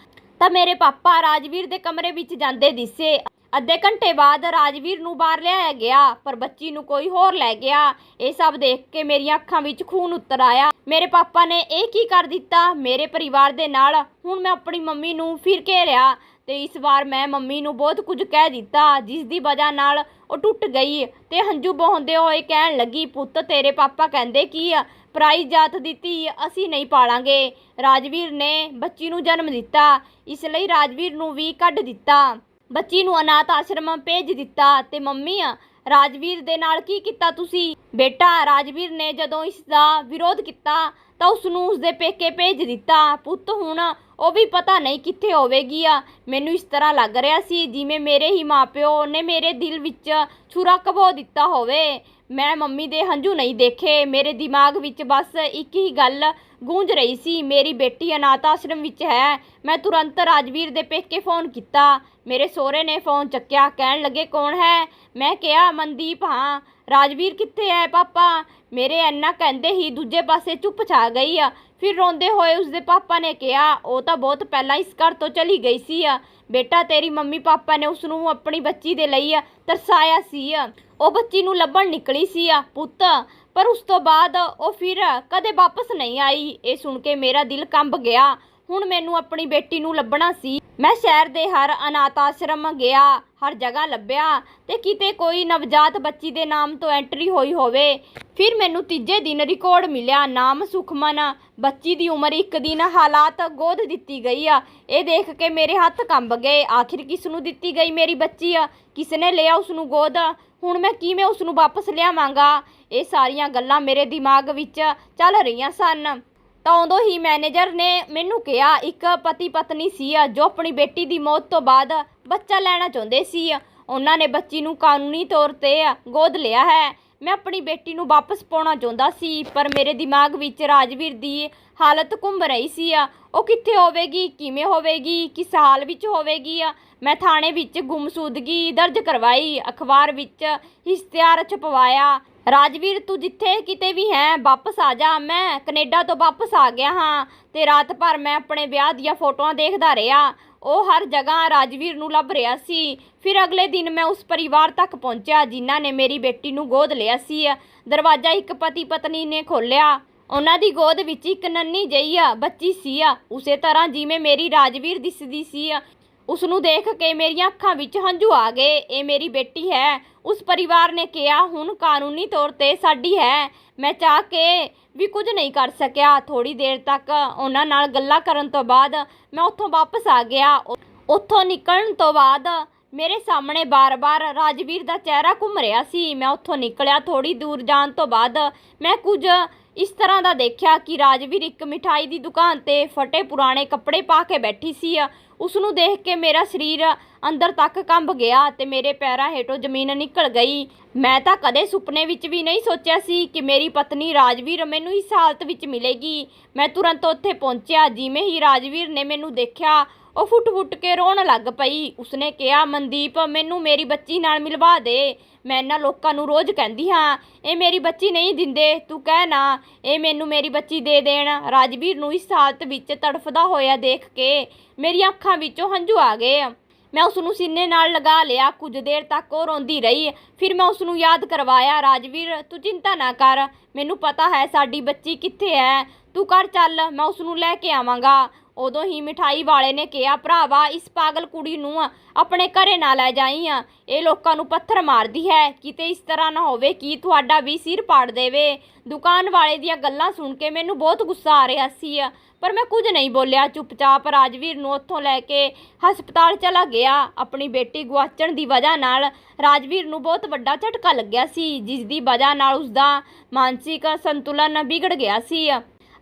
ਤਾਂ ਮੇਰੇ ਪਾਪਾ ਰਾਜਵੀਰ ਦੇ ਕਮਰੇ ਵਿੱਚ ਜਾਂਦੇ ਦਿਸੇ। ਅੱਧੇ ਘੰਟੇ ਬਾਅਦ ਰਾਜਵੀਰ ਨੂੰ ਬਾਹਰ ਲਿਆਇਆ ਗਿਆ, ਪਰ ਬੱਚੀ ਨੂੰ ਕੋਈ ਹੋਰ ਲੈ ਗਿਆ। ਇਹ ਸਭ ਦੇਖ ਕੇ ਮੇਰੀਆਂ ਅੱਖਾਂ ਵਿੱਚ ਖੂਨ ਉੱਤਰ ਆਇਆ। ਮੇਰੇ ਪਾਪਾ ਨੇ ਇਹ ਕੀ ਕਰ ਦਿੱਤਾ? ਮੇਰੇ ਪਰਿਵਾਰ ਦੇ ਨਾਲ ਹੁਣ ਮੈਂ ਆਪਣੀ ਮੰਮੀ ਨੂੰ ਫਿਰ ਘੇਰਿਆ ਤੇ ਇਸ ਵਾਰ ਮੈਂ ਮੰਮੀ ਨੂੰ ਬਹੁਤ ਕੁਝ ਕਹਿ ਦਿੱਤਾ, ਜਿਸ ਦੀ ਵਜ੍ਹਾ ਨਾਲ ਉਹ ਟੁੱਟ ਗਈ ਤੇ ਹੰਝੂ ਬਹਾਉਂਦੇ ਹੋਏ ਕਹਿਣ ਲੱਗੀ, ਪੁੱਤ, ਤੇਰੇ ਪਾਪਾ ਕਹਿੰਦੇ ਕੀ ਆ? ਪਰਾਈ ਜਾਤ ਦੀ ਧੀ ਅਸੀਂ ਨਹੀਂ ਪਾਲਾਂਗੇ। ਰਾਜਵੀਰ ਨੇ ਬੱਚੀ ਨੂੰ ਜਨਮ ਦਿੱਤਾ, ਇਸ ਲਈ ਰਾਜਵੀਰ ਨੂੰ ਵੀ ਕੱਢ ਦਿੱਤਾ। ਬੱਚੀ ਨੂੰ ਅਨਾਥ ਆਸ਼ਰਮ ਭੇਜ ਦਿੱਤਾ ਤੇ ਮੰਮੀ ਰਾਜਵੀਰ ਦੇ ਨਾਲ ਕੀ ਕੀਤਾ ਤੁਸੀਂ? ਬੇਟਾ ਰਾਜਵੀਰ ਨੇ ਜਦੋਂ ਇਸ ਦਾ ਵਿਰੋਧ ਕੀਤਾ ਤਾਂ ਉਸ ਨੂੰ ਉਸਦੇ ਪੇਕੇ ਭੇਜ ਦਿੱਤਾ। ਪੁੱਤ ਹੁਣ ਉਹ ਵੀ ਪਤਾ ਨਹੀਂ ਕਿੱਥੇ ਹੋਵੇਗੀ ਆ। ਮੈਨੂੰ ਇਸ ਤਰ੍ਹਾਂ ਲੱਗ ਰਿਹਾ ਸੀ ਜਿਵੇਂ ਮੇਰੇ ਹੀ ਮਾਪਿਓ ਨੇ ਮੇਰੇ ਦਿਲ ਵਿੱਚ ਛੁਰਾ ਕਬੋ ਦਿੱਤਾ ਹੋਵੇ। ਮੈਂ ਮੰਮੀ ਦੇ ਹੰਝੂ ਨਹੀਂ ਦੇਖੇ। ਮੇਰੇ ਦਿਮਾਗ ਵਿੱਚ ਬਸ ਇੱਕ ਹੀ ਗੱਲ ਗੂੰਜ ਰਹੀ ਸੀ। ਮੇਰੀ ਬੇਟੀ ਅਨਾਥ ਆਸ਼ਰਮ ਵਿੱਚ ਹੈ। ਮੈਂ ਤੁਰੰਤ ਰਾਜਵੀਰ ਦੇ ਪੇਕੇ ਫੋਨ ਕੀਤਾ। ਮੇਰੇ ਸਹੁਰੇ ਨੇ ਫੋਨ ਚੱਕਿਆ। ਕਹਿਣ ਲੱਗੇ, ਕੌਣ ਹੈ? ਮੈਂ ਕਿਹਾ, ਮਨਦੀਪ ਹਾਂ। ਰਾਜਵੀਰ ਕਿੱਥੇ ਹੈ ਪਾਪਾ? ਮੇਰੇ ਐਨਾ ਕਹਿੰਦੇ ਹੀ ਦੂਜੇ ਪਾਸੇ ਚੁੱਪ ਛਾ ਗਈ ਆ। ਫਿਰ ਰੋਂਦੇ ਹੋਏ ਉਸਦੇ ਪਾਪਾ ਨੇ ਕਿਹਾ, ਉਹ ਤਾਂ ਬਹੁਤ ਪਹਿਲਾਂ ਇਸ ਘਰ ਤੋਂ ਚਲੀ ਗਈ ਸੀ ਆ। ਬੇਟਾ, ਤੇਰੀ ਮੰਮੀ ਪਾਪਾ ਨੇ ਉਸ ਨੂੰ ਆਪਣੀ ਬੱਚੀ ਦੇ ਲਈ ਤਰਸਾਇਆ ਸੀ ਆ। ਉਹ ਬੱਚੀ ਨੂੰ ਲੱਭਣ ਨਿਕਲੀ ਸੀ ਆ, ਪੁੱਤ। ਪਰ ਉਸ ਤੋਂ ਬਾਅਦ ਉਹ ਫਿਰ ਕਦੇ ਵਾਪਸ ਨਹੀਂ ਆਈ। ਇਹ ਸੁਣ ਕੇ ਮੇਰਾ ਦਿਲ ਕੰਬ ਗਿਆ। ਹੁਣ ਮੈਨੂੰ ਆਪਣੀ ਬੇਟੀ ਨੂੰ ਲੱਭਣਾ ਸੀ। ਮੈਂ ਸ਼ਹਿਰ ਦੇ ਹਰ ਅਨਾਥ ਆਸ਼ਰਮ ਗਿਆ, ਹਰ ਜਗ੍ਹਾ ਲੱਭਿਆ ਤੇ ਕਿਤੇ ਕੋਈ ਨਵਜਾਤ ਬੱਚੀ ਦੇ ਨਾਮ ਤੋਂ ਐਂਟਰੀ ਹੋਈ ਹੋਵੇ, ਫਿਰ ਮੈਨੂੰ ਤੀਜੇ ਦਿਨ ਰਿਕਾਰਡ ਮਿਲਿਆ, ਨਾਮ ਸੁਖਮਨ, ਬੱਚੀ ਦੀ ਉਮਰ ਇੱਕ ਦਿਨ ਹਾਲਾਤ ਗੋਦ ਦਿੱਤੀ ਗਈ ਆ। ਇਹ ਦੇਖ ਕੇ ਮੇਰੇ ਹੱਥ ਕੰਬ ਗਏ, ਆਖਿਰ ਕਿਸ ਨੂੰ ਦਿੱਤੀ ਗਈ ਮੇਰੀ ਬੱਚੀ ਆ? ਕਿਸ ਨੇ ਲਿਆ ਉਸ ਨੂੰ ਗੋਦ? ਹੁਣ ਮੈਂ ਕਿਵੇਂ ਉਸ ਨੂੰ ਵਾਪਸ ਲਿਆਵਾਂਗਾ? ਇਹ ਸਾਰੀਆਂ ਗੱਲਾਂ ਮੇਰੇ ਦਿਮਾਗ ਵਿੱਚ ਚੱਲ ਰਹੀਆਂ ਸਨ। ਤਾਂ ਉਦੋਂ ਹੀ ਮੈਨੇਜਰ ਨੇ ਮੈਨੂੰ ਕਿਹਾ, ਇੱਕ ਪਤੀ ਪਤਨੀ ਸੀ ਆ ਜੋ ਆਪਣੀ ਬੇਟੀ ਦੀ ਮੌਤ ਤੋਂ ਬਾਅਦ ਬੱਚਾ ਲੈਣਾ ਚਾਹੁੰਦੇ ਸੀ। ਉਹਨਾਂ ਨੇ ਬੱਚੀ ਨੂੰ ਕਾਨੂੰਨੀ ਤੌਰ ਤੇ ਗੋਦ ਲਿਆ ਹੈ। ਮੈਂ ਆਪਣੀ ਬੇਟੀ ਨੂੰ ਵਾਪਸ ਪਾਉਣਾ ਚਾਹੁੰਦਾ ਸੀ, ਪਰ ਮੇਰੇ ਦਿਮਾਗ ਵਿੱਚ ਰਾਜਵੀਰ ਦੀ ਹਾਲਤ ਘੁੰਮ ਰਹੀ ਸੀ। ਉਹ ਕਿੱਥੇ ਹੋਵੇਗੀ, ਕਿਵੇਂ ਹੋਵੇਗੀ, ਕਿਸ ਹਾਲ ਵਿੱਚ ਹੋਵੇਗੀ? ਆ ਮੈਂ ਥਾਣੇ ਵਿੱਚ ਗੁੰਮਸੂਦਗੀ ਦਰਜ ਕਰਵਾਈ, ਅਖਬਾਰ ਵਿੱਚ ਇਸ਼ਤਿਹਾਰ ਛਪਵਾਇਆ। ਰਾਜਵੀਰ, ਤੂੰ ਜਿੱਥੇ ਕਿਤੇ ਵੀ ਹੈ, ਵਾਪਸ ਆ ਜਾ। ਮੈਂ ਕੈਨੇਡਾ ਤੋਂ ਵਾਪਸ ਆ ਗਿਆ ਹਾਂ ਤੇ ਰਾਤ ਭਰ ਮੈਂ ਆਪਣੇ ਵਿਆਹ ਦੀਆਂ ਫੋਟੋਆਂ ਦੇਖਦਾ ਰਿਹਾ। ਉਹ ਹਰ ਜਗ੍ਹਾ ਰਾਜਵੀਰ ਨੂੰ ਲੱਭ ਰਿਹਾ ਸੀ। ਫਿਰ ਅਗਲੇ ਦਿਨ ਮੈਂ ਉਸ ਪਰਿਵਾਰ ਤੱਕ ਪਹੁੰਚਿਆ, ਜਿਨ੍ਹਾਂ ਨੇ ਮੇਰੀ ਬੇਟੀ ਨੂੰ ਗੋਦ ਲਿਆ ਸੀ। ਦਰਵਾਜ਼ਾ ਇੱਕ ਪਤੀ ਪਤਨੀ ਨੇ ਖੋਲ੍ਹਿਆ। ਉਹਨਾਂ ਦੀ ਗੋਦ ਵਿੱਚ ਇੱਕ ਨੰਨੀ ਜਿਹੀ ਆ ਬੱਚੀ ਸੀ। ਆ ਉਸੇ ਤਰ੍ਹਾਂ ਜਿਵੇਂ ਮੇਰੀ ਰਾਜਵੀਰ ਦਿਸਦੀ ਸੀ। ਉਸ ਨੂੰ ਦੇਖ ਕੇ ਮੇਰੀਆਂ ਅੱਖਾਂ ਵਿੱਚ ਹੰਝੂ ਆ ਗਏ। ਇਹ ਮੇਰੀ ਬੇਟੀ ਹੈ। ਉਸ ਪਰਿਵਾਰ ਨੇ ਕਿਹਾ, ਹੁਣ ਕਾਨੂੰਨੀ ਤੌਰ ਤੇ ਸਾਡੀ ਹੈ। ਮੈਂ ਚਾਹ ਕੇ ਵੀ ਕੁਝ ਨਹੀਂ ਕਰ ਸਕਿਆ। ਥੋੜੀ ਦੇਰ ਤੱਕ ਉਹਨਾਂ ਨਾਲ ਗੱਲਾਂ ਕਰਨ ਤੋਂ ਬਾਅਦ ਮੈਂ ਉੱਥੋਂ ਵਾਪਸ ਆ ਗਿਆ। ਉੱਥੋਂ ਨਿਕਲਣ ਤੋਂ ਬਾਅਦ ਮੇਰੇ ਸਾਹਮਣੇ ਬਾਰ-ਬਾਰ ਰਾਜਵੀਰ ਦਾ ਚਿਹਰਾ ਘੁੰਮ ਰਿਹਾ ਸੀ। ਮੈਂ ਉੱਥੋਂ ਨਿਕਲਿਆ। ਥੋੜੀ ਦੂਰ ਜਾਣ ਤੋਂ ਬਾਅਦ ਮੈਂ ਕੁਝ ਇਸ ਤਰ੍ਹਾਂ ਦਾ ਦੇਖਿਆ ਕਿ ਰਾਜਵੀਰ ਇੱਕ ਮਿਠਾਈ ਦੀ ਦੁਕਾਨ ਤੇ ਫਟੇ ਪੁਰਾਣੇ ਕੱਪੜੇ ਪਾ ਕੇ ਬੈਠੀ ਸੀ। ਉਸ ਨੂੰ ਦੇਖ ਕੇ ਮੇਰਾ ਸਰੀਰ ਅੰਦਰ ਤੱਕ ਕੰਬ ਗਿਆ ਤੇ ਮੇਰੇ ਪੈਰਾਂ ਹੇਠੋਂ ਜ਼ਮੀਨ ਨਿਕਲ ਗਈ। ਮੈਂ ਤਾਂ ਕਦੇ ਸੁਪਨੇ ਵਿੱਚ ਵੀ ਨਹੀਂ ਸੋਚਿਆ ਸੀ ਕਿ ਮੇਰੀ ਪਤਨੀ ਰਾਜਵੀਰ ਮੈਨੂੰ ਇਸ ਹਾਲਤ ਵਿੱਚ ਮਿਲੇਗੀ। ਮੈਂ ਤੁਰੰਤ ਉੱਥੇ ਪਹੁੰਚਿਆ। ਜਿਵੇਂ ਹੀ ਰਾਜਵੀਰ ਨੇ ਮੈਨੂੰ ਦੇਖਿਆ ਉਹ ਫੁੱਟ-ਫੁੱਟ ਕੇ ਰੋਣ ਲੱਗ ਪਈ। ਉਸਨੇ ਕਿਹਾ, ਮਨਦੀਪ, ਮੈਨੂੰ ਮੇਰੀ ਬੱਚੀ ਨਾਲ ਮਿਲਵਾ ਦੇ। ਮੈਂ ਇਹਨਾਂ ਲੋਕਾਂ ਨੂੰ ਰੋਜ਼ ਕਹਿੰਦੀ ਹਾਂ, ਇਹ ਮੇਰੀ ਬੱਚੀ ਨਹੀਂ ਦਿੰਦੇ। ਤੂੰ ਕਹਿ ਨਾ, ਇਹ ਮੈਨੂੰ ਮੇਰੀ ਬੱਚੀ ਦੇ ਦੇਣ। ਰਾਜਵੀਰ ਨੂੰ ਇਸ ਹਾਲਤ ਵਿੱਚ ਤੜਫਦਾ ਹੋਇਆ ਦੇਖ ਕੇ ਮੇਰੀਆਂ ਅੱਖਾਂ ਵਿੱਚੋਂ ਹੰਝੂ ਆ ਗਏ। ਮੈਂ ਉਸ ਨੂੰ ਸੀਨੇ ਨਾਲ ਲਗਾ ਲਿਆ। ਕੁਝ ਦੇਰ ਤੱਕ ਉਹ ਰੋਂਦੀ ਰਹੀ। ਫਿਰ ਮੈਂ ਉਸ ਨੂੰ ਯਾਦ ਕਰਵਾਇਆ, ਰਾਜਵੀਰ, ਤੂੰ ਚਿੰਤਾ ਨਾ ਕਰ। ਮੈਨੂੰ ਪਤਾ ਹੈ ਸਾਡੀ ਬੱਚੀ ਕਿੱਥੇ ਹੈ। ਤੂੰ ਘਰ ਚੱਲ, ਮੈਂ ਉਸ ਨੂੰ ਲੈ ਕੇ ਆਵਾਂਗਾ। ਉਦੋਂ ਹੀ ਮਿਠਾਈ ਵਾਲੇ ਨੇ ਕਿਹਾ, ਭਰਾਵਾ, ਇਸ ਪਾਗਲ ਕੁੜੀ ਨੂੰ ਆਪਣੇ ਘਰੇ ਨਾ ਲੈ ਜਾਈ ਆ। ਇਹ ਲੋਕਾਂ ਨੂੰ ਪੱਥਰ ਮਾਰਦੀ ਹੈ। ਕਿਤੇ ਇਸ ਤਰ੍ਹਾਂ ਨਾ ਹੋਵੇ ਕਿ ਤੁਹਾਡਾ ਵੀ ਸਿਰ ਪਾੜ ਦੇਵੇ। ਦੁਕਾਨ ਵਾਲੇ ਦੀਆਂ ਗੱਲਾਂ ਸੁਣ ਕੇ ਮੈਨੂੰ ਬਹੁਤ ਗੁੱਸਾ ਆ ਰਿਹਾ ਸੀ ਪਰ ਮੈਂ ਕੁਝ ਨਹੀਂ ਬੋਲਿਆ। ਚੁੱਪਚਾਪ ਰਾਜਵੀਰ ਨੂੰ ਉੱਥੋਂ ਲੈ ਕੇ ਹਸਪਤਾਲ ਚਲਾ ਗਿਆ। ਆਪਣੀ ਬੇਟੀ ਗੁਆਚਣ ਦੀ ਵਜ੍ਹਾ ਨਾਲ ਰਾਜਵੀਰ ਨੂੰ ਬਹੁਤ ਵੱਡਾ ਝਟਕਾ ਲੱਗਿਆ ਸੀ, ਜਿਸ ਦੀ ਵਜ੍ਹਾ ਨਾਲ ਉਸ ਦਾ ਮਾਨਸਿਕ ਸੰਤੁਲਨ ਵਿਗੜ ਗਿਆ ਸੀ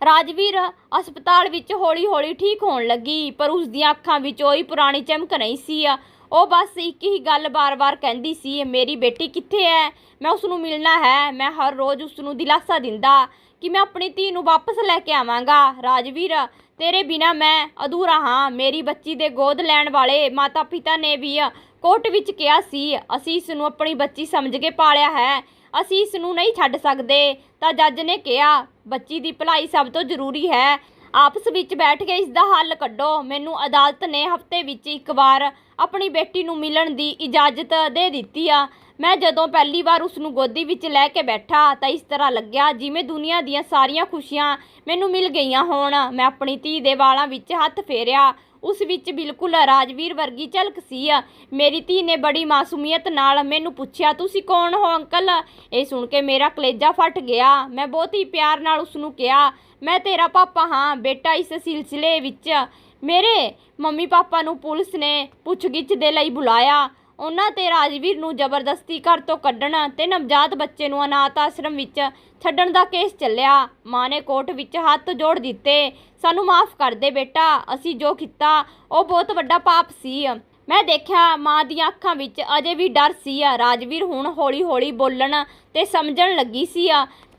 ਰਾਜਵੀਰ ਹਸਪਤਾਲ ਵਿੱਚ ਹੌਲੀ-ਹੌਲੀ ਠੀਕ ਹੋਣ ਲੱਗੀ, ਪਰ ਉਸ ਦੀਆਂ ਅੱਖਾਂ ਵਿੱਚ ਉਹੀ ਪੁਰਾਣੀ ਚਮਕ ਨਹੀਂ ਸੀ ਉਹ ਬਸ ਇੱਕ ਹੀ ਗੱਲ ਬਾਰ-ਬਾਰ ਕਹਿੰਦੀ ਸੀ ਮੇਰੀ ਬੇਟੀ ਕਿੱਥੇ ਹੈ ਮੈਂ ਉਸ ਨੂੰ ਮਿਲਣਾ ਹੈ। ਮੈਂ ਹਰ ਰੋਜ਼ ਉਸ ਨੂੰ ਦਿਲਾਸਾ ਦਿੰਦਾ ਕਿ ਮੈਂ ਆਪਣੀ ਧੀ ਨੂੰ ਵਾਪਸ ਲੈ ਕੇ ਆਵਾਂਗਾ। ਰਾਜਵੀਰ, ਤੇਰੇ ਬਿਨਾ ਮੈਂ ਅਧੂਰਾ ਹਾਂ। ਮੇਰੀ ਬੱਚੀ ਦੇ ਗੋਦ ਲੈਣ ਵਾਲੇ ਮਾਤਾ-ਪਿਤਾ ਨੇ ਵੀ ਕੋਰਟ ਵਿੱਚ ਕਿਹਾ ਸੀ, ਅਸੀਂ ਇਸ ਨੂੰ ਆਪਣੀ ਬੱਚੀ ਸਮਝ ਕੇ ਪਾਲਿਆ ਹੈ। ਅਸੀਂ ਇਸ ਨੂੰ ਨਹੀਂ ਛੱਡ ਸਕਦੇ। ਤਾਂ ਜੱਜ ਨੇ ਕਿਹਾ, ਬੱਚੀ ਦੀ ਭਲਾਈ ਸਭ ਤੋਂ ਜ਼ਰੂਰੀ ਹੈ। ਆਪਸ ਵਿੱਚ ਬੈਠ ਕੇ ਇਸ ਦਾ ਹੱਲ ਕੱਢੋ। ਮੈਨੂੰ ਅਦਾਲਤ ਨੇ ਹਫ਼ਤੇ ਵਿੱਚ ਇੱਕ ਵਾਰ ਆਪਣੀ ਬੇਟੀ ਨੂੰ ਮਿਲਣ ਦੀ ਇਜਾਜ਼ਤ ਦੇ ਦਿੱਤੀ ਆ। ਮੈਂ ਜਦੋਂ ਪਹਿਲੀ ਵਾਰ ਉਸ ਨੂੰ ਗੋਦੀ ਵਿੱਚ ਲੈ ਕੇ ਬੈਠਾ, ਤਾਂ ਇਸ ਤਰ੍ਹਾਂ ਲੱਗਿਆ ਜਿਵੇਂ ਦੁਨੀਆ ਦੀਆਂ ਸਾਰੀਆਂ ਖੁਸ਼ੀਆਂ ਮੈਨੂੰ ਮਿਲ ਗਈਆਂ ਹੋਣ। ਮੈਂ ਆਪਣੀ ਧੀ ਦੇ ਵਾਲਾਂ ਵਿੱਚ ਹੱਥ ਫੇਰਿਆ। ਉਸ ਵਿੱਚ ਬਿਲਕੁਲ ਰਾਜਵੀਰ ਵਰਗੀ ਝਲਕ ਸੀ ਮੇਰੀ ਧੀ ਨੇ ਬੜੀ ਮਾਸੂਮੀਅਤ ਨਾਲ ਮੈਨੂੰ ਪੁੱਛਿਆ, ਤੁਸੀਂ ਕੌਣ ਹੋ ਅੰਕਲ? ਇਹ ਸੁਣ ਕੇ ਮੇਰਾ ਕਲੇਜਾ ਫਟ ਗਿਆ। ਮੈਂ ਬਹੁਤ ਹੀ ਪਿਆਰ ਨਾਲ ਉਸ ਨੂੰ ਕਿਹਾ, ਮੈਂ ਤੇਰਾ ਪਾਪਾ ਹਾਂ, ਬੇਟਾ ਇਸ ਸਿਲਸਿਲੇ ਵਿੱਚ। ਮੇਰੇ ਮੰਮੀ ਪਾਪਾ ਨੂੰ ਪੁਲਿਸ ਨੇ ਪੁੱਛਗਿੱਛ ਦੇ ਲਈ ਬੁਲਾਇਆ। ਉਹਨਾਂ ਤੇ ਰਾਜਵੀਰ ਨੂੰ ਜ਼ਬਰਦਸਤੀ ਘਰ ਤੋਂ ਕੱਢਣ ਤੇ ਨਵਜਾਤ ਬੱਚੇ ਨੂੰ ਅਨਾਥ ਆਸ਼ਰਮ ਵਿੱਚ ਛੱਡਣ ਦਾ ਕੇਸ ਚੱਲਿਆ। ਮਾਂ ਨੇ ਕੋਰਟ ਵਿੱਚ ਹੱਥ ਜੋੜ ਦਿੱਤੇ। ਸਾਨੂੰ ਮਾਫ ਕਰ ਦੇ ਬੇਟਾ, ਅਸੀਂ ਜੋ ਕੀਤਾ, ਉਹ ਬਹੁਤ ਵੱਡਾ ਪਾਪ ਸੀ। ਮੈਂ ਦੇਖਿਆ ਮਾਂ ਦੀਆਂ ਅੱਖਾਂ ਵਿੱਚ ਅਜੇ ਵੀ ਡਰ ਸੀ। ਰਾਜਵੀਰ ਹੁਣ ਹੌਲੀ-ਹੌਲੀ ਬੋਲਣ ਤੇ ਸਮਝਣ ਲੱਗੀ ਸੀ।